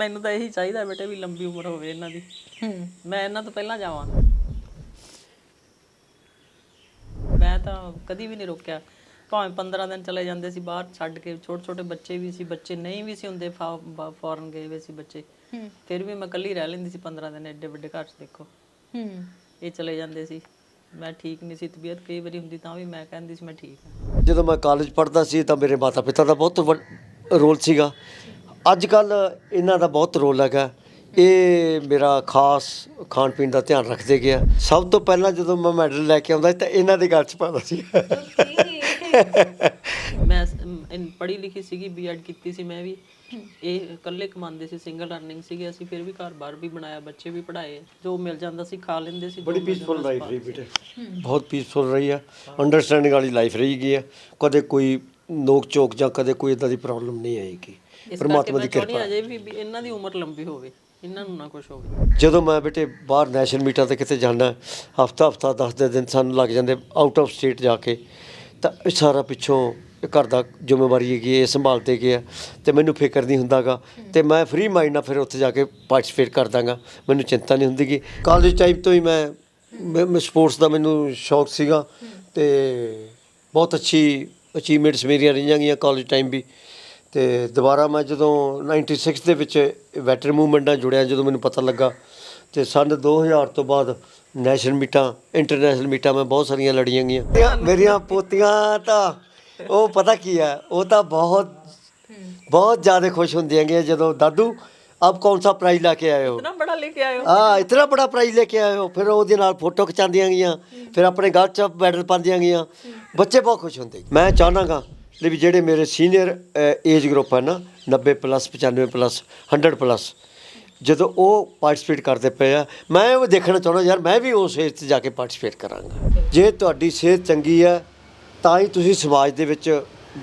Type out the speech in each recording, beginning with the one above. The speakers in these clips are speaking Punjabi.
ਮੈਨੂੰ ਤਾਂ ਇਹੀ ਚਾਹੀਦਾ ਬੇਟੇ ਵੀ ਲੰਬੀ ਉਮਰ ਹੋਵੇ ਇਹਨਾਂ ਦੀ। ਹੂੰ। ਮੈਂ ਇਹਨਾਂ ਤੋਂ ਪਹਿਲਾਂ ਜਾਵਾਂ। ਮੈਂ ਤਾਂ ਕਦੀ ਵੀ ਨਹੀਂ ਰੋਕਿਆ। ਭਾਵੇਂ 15 ਦਿਨ ਚਲੇ ਜਾਂਦੇ ਸੀ ਬਾਹਰ ਛੱਡ ਕੇ ਛੋਟੇ ਛੋਟੇ ਬੱਚੇ ਵੀ ਸੀ ਬੱਚੇ ਨਹੀਂ ਵੀ ਸੀ ਹੁੰਦੇ ਫੋਰਨ ਗਏ ਵੇ ਸੀ ਬੱਚੇ। ਫਿਰ ਵੀ ਮੈਂ ਇਕੱਲੀ ਰਹਿ ਲੈਂਦੀ ਸੀ 15 ਦਿਨ ਐਡੇ ਵੱਡੇ ਘਰ 'ਚ ਦੇਖੋ। ਹੂੰ। ਇਹ ਚਲੇ ਜਾਂਦੇ ਸੀ। ਮੈਂ ਠੀਕ ਨਹੀਂ ਸੀ ਤਬੀਅਤ ਕਈ ਵਾਰੀ ਹੁੰਦੀ ਤਾਂ ਵੀ ਮੈਂ ਕਹਿੰਦੀ ਸੀ ਮੈਂ ਠੀਕ ਹਾਂ। ਜਦੋਂ ਮੈਂ ਕਾਲਜ ਪੜ੍ਹਦਾ ਸੀ ਤਾਂ ਮੇਰੇ ਮਾਤਾ ਪਿਤਾ ਦਾ ਬਹੁਤ ਰੋਲ ਸੀਗਾ। ਅੱਜ ਕੱਲ ਇਹਨਾਂ ਦਾ ਬਹੁਤ ਰੋਲ ਹੈਗਾ। ਇਹ ਮੇਰਾ ਖਾਸ ਖਾਣ ਪੀਣ ਦਾ ਧਿਆਨ ਰੱਖਦੇ ਗਿਆ ਸਭ ਤੋਂ ਪਹਿਲਾਂ ਜਦੋਂ ਮੈਂ ਮੈਡਲ ਲੈ ਕੇ ਆਉਂਦਾ ਤਾਂ ਇਹਨਾਂ ਦੇ ਗੱਲ 'ਚ ਪਾਉਂਦਾ ਸੀ। ਮੈਂ ਪੜ੍ਹੀ ਲਿਖੀ ਸੀਗੀ ਬੀਐਡ ਕੀਤੀ ਸੀ ਮੈਂ ਵੀ। ਇਹ ਇਕੱਲੇ ਕਮਾਉਂਦੇ ਸੀ ਸਿੰਗਲ ਅਰਨਿੰਗ ਸੀਗੀ। ਅਸੀਂ ਫਿਰ ਵੀ ਘਰ-ਬਾਰ ਵੀ ਬਣਾਇਆ ਬੱਚੇ ਵੀ ਪੜ੍ਹਾਏ। ਜੋ ਮਿਲ ਜਾਂਦਾ ਸੀ ਖਾ ਲੈਂਦੇ ਸੀ ਬੜੀ ਪੀਸਫੁਲ ਲਾਈਫ ਰਹੀ ਬੇਟੇ। ਬਹੁਤ ਪੀਸਫੁਲ ਰਹੀ ਆ। ਅੰਡਰਸਟੈਂਡਿੰਗ ਵਾਲੀ ਲਾਈਫ ਰਹੀ ਗਈ ਹੈ ਕਦੇ ਕੋਈ ਨੋਕ ਚੋਕ ਜਾਂ ਕਦੇ ਕੋਈ ਇਦਾਂ ਦੀ ਪ੍ਰੋਬਲਮ ਨਹੀਂ ਆਏਗੀ। ਪਰਮਾਤਮਾ ਦੀ ਕਿਰਪਾ ਅਜੇ ਵੀ ਇਹਨਾਂ ਦੀ ਉਮਰ ਲੰਬੀ ਹੋਵੇ ਇਹਨਾਂ ਨੂੰ ਨਾ ਕੁਝ ਹੋਵੇ। ਜਦੋਂ ਮੈਂ ਬੇਟੇ ਬਾਹਰ ਨੈਸ਼ਨਲ ਮੀਟਾਂ ਤੇ ਕਿਤੇ ਜਾਣਾ ਹਫਤਾ ਹਫਤਾ 10 ਦੇ ਦਿਨ ਸਾਨੂੰ ਲੱਗ ਜਾਂਦੇ ਆਊਟ ਆਫ ਸਟੇਟ ਜਾ ਕੇ ਤਾਂ ਇਹ ਸਾਰਾ ਪਿੱਛੋਂ ਘਰ ਦਾ ਜ਼ਿੰਮੇਵਾਰੀ ਹੈਗੀ ਇਹ ਸੰਭਾਲਦੇ ਗਏ ਆ ਤੇ ਮੈਨੂੰ ਫਿਕਰ ਨਹੀਂ ਹੁੰਦਾਗਾ। ਤੇ ਮੈਂ ਫ੍ਰੀ ਮਾਈਂਡ ਨਾਲ ਫਿਰ ਉੱਥੇ ਜਾ ਕੇ ਪਾਰਟਿਸਿਪੇਟ ਕਰ ਦਾਂਗਾ। ਮੈਨੂੰ ਚਿੰਤਾ ਨਹੀਂ ਹੁੰਦੀਗੀ। ਕਾਲਜ ਟਾਈਮ ਤੋਂ ਹੀ ਮੈਂ ਮੈਂ ਸਪੋਰਟਸ ਦਾ ਮੈਨੂੰ ਸ਼ੌਕ ਸੀਗਾ ਤੇ ਬਹੁਤ ਅੱਛੀ ਅਚੀਵਮੈਂਟਸ ਮੇਰੀਆਂ ਰਹੀਆਂ ਗਈਆਂ ਕਾਲਜ ਟਾਈਮ ਵੀ। ਤੇ ਦੁਬਾਰਾ ਮੈਂ ਜਦੋਂ 96 ਦੇ ਵਿੱਚ ਵੈਟਰ ਮੂਵਮੈਂਟ ਨਾਲ ਜੁੜਿਆ ਜਦੋਂ ਮੈਨੂੰ ਪਤਾ ਲੱਗਾ ਤੇ ਸਨ 2000 ਤੋਂ ਬਾਅਦ ਨੈਸ਼ਨਲ ਮੀਟਾਂ ਇੰਟਰਨੈਸ਼ਨਲ ਮੀਟਾਂ ਮੈਂ ਬਹੁਤ ਸਾਰੀਆਂ ਲੜੀਆਂ ਗਈਆਂ। ਮੇਰੀਆਂ ਪੋਤੀਆਂ ਤਾਂ ਉਹ ਪਤਾ ਕੀ ਹੈ ਉਹ ਤਾਂ ਬਹੁਤ ਬਹੁਤ ਜ਼ਿਆਦਾ ਖੁਸ਼ ਹੁੰਦੀਆਂ ਗਈਆਂ ਜਦੋਂ ਦਾਦੂ ਆਪ ਕੌਣ ਸਾ ਪ੍ਰਾਈਜ਼ ਲਾ ਕੇ ਆਏ ਹੋ? ਇਤਨਾ ਬੜਾ ਲੈ ਕੇ ਆਇਓ ਆ ਇਤਨਾ ਬੜਾ ਪ੍ਰਾਈਜ਼ ਲੈ ਕੇ ਆਏ ਹੋ। ਫਿਰ ਉਹਦੇ ਨਾਲ ਫੋਟੋ ਖਿਚਾਉਂਦੀਆਂ ਗਈਆਂ ਫਿਰ ਆਪਣੇ ਗਲ 'ਚ ਮੈਡਲ ਪਾਉਂਦੀਆਂ ਗਈਆਂ। ਬੱਚੇ ਬਹੁਤ ਖੁਸ਼ ਹੁੰਦੇ ਮੈਂ ਚਾਹਨਾਗਾ ਵੀ ਜਿਹੜੇ ਮੇਰੇ ਸੀਨੀਅਰ ਏਜ ਗਰੁੱਪ ਹੈ ਨਾ 90 ਪਲੱਸ 95 ਪਲੱਸ 100 ਪਲੱਸ ਜਦੋਂ ਉਹ ਪਾਰਟਿਸਿਪੇਟ ਕਰਦੇ ਪਏ ਆ, ਮੈਂ ਉਹ ਦੇਖਣਾ ਚਾਹੁੰਦਾ, ਯਾਰ ਮੈਂ ਵੀ ਉਸ ਏਜ 'ਤੇ ਜਾ ਕੇ ਪਾਰਟਿਸਿਪੇਟ ਕਰਾਂਗਾ। ਜੇ ਤੁਹਾਡੀ ਸਿਹਤ ਚੰਗੀ ਹੈ ਤਾਂ ਹੀ ਤੁਸੀਂ ਸਮਾਜ ਦੇ ਵਿੱਚ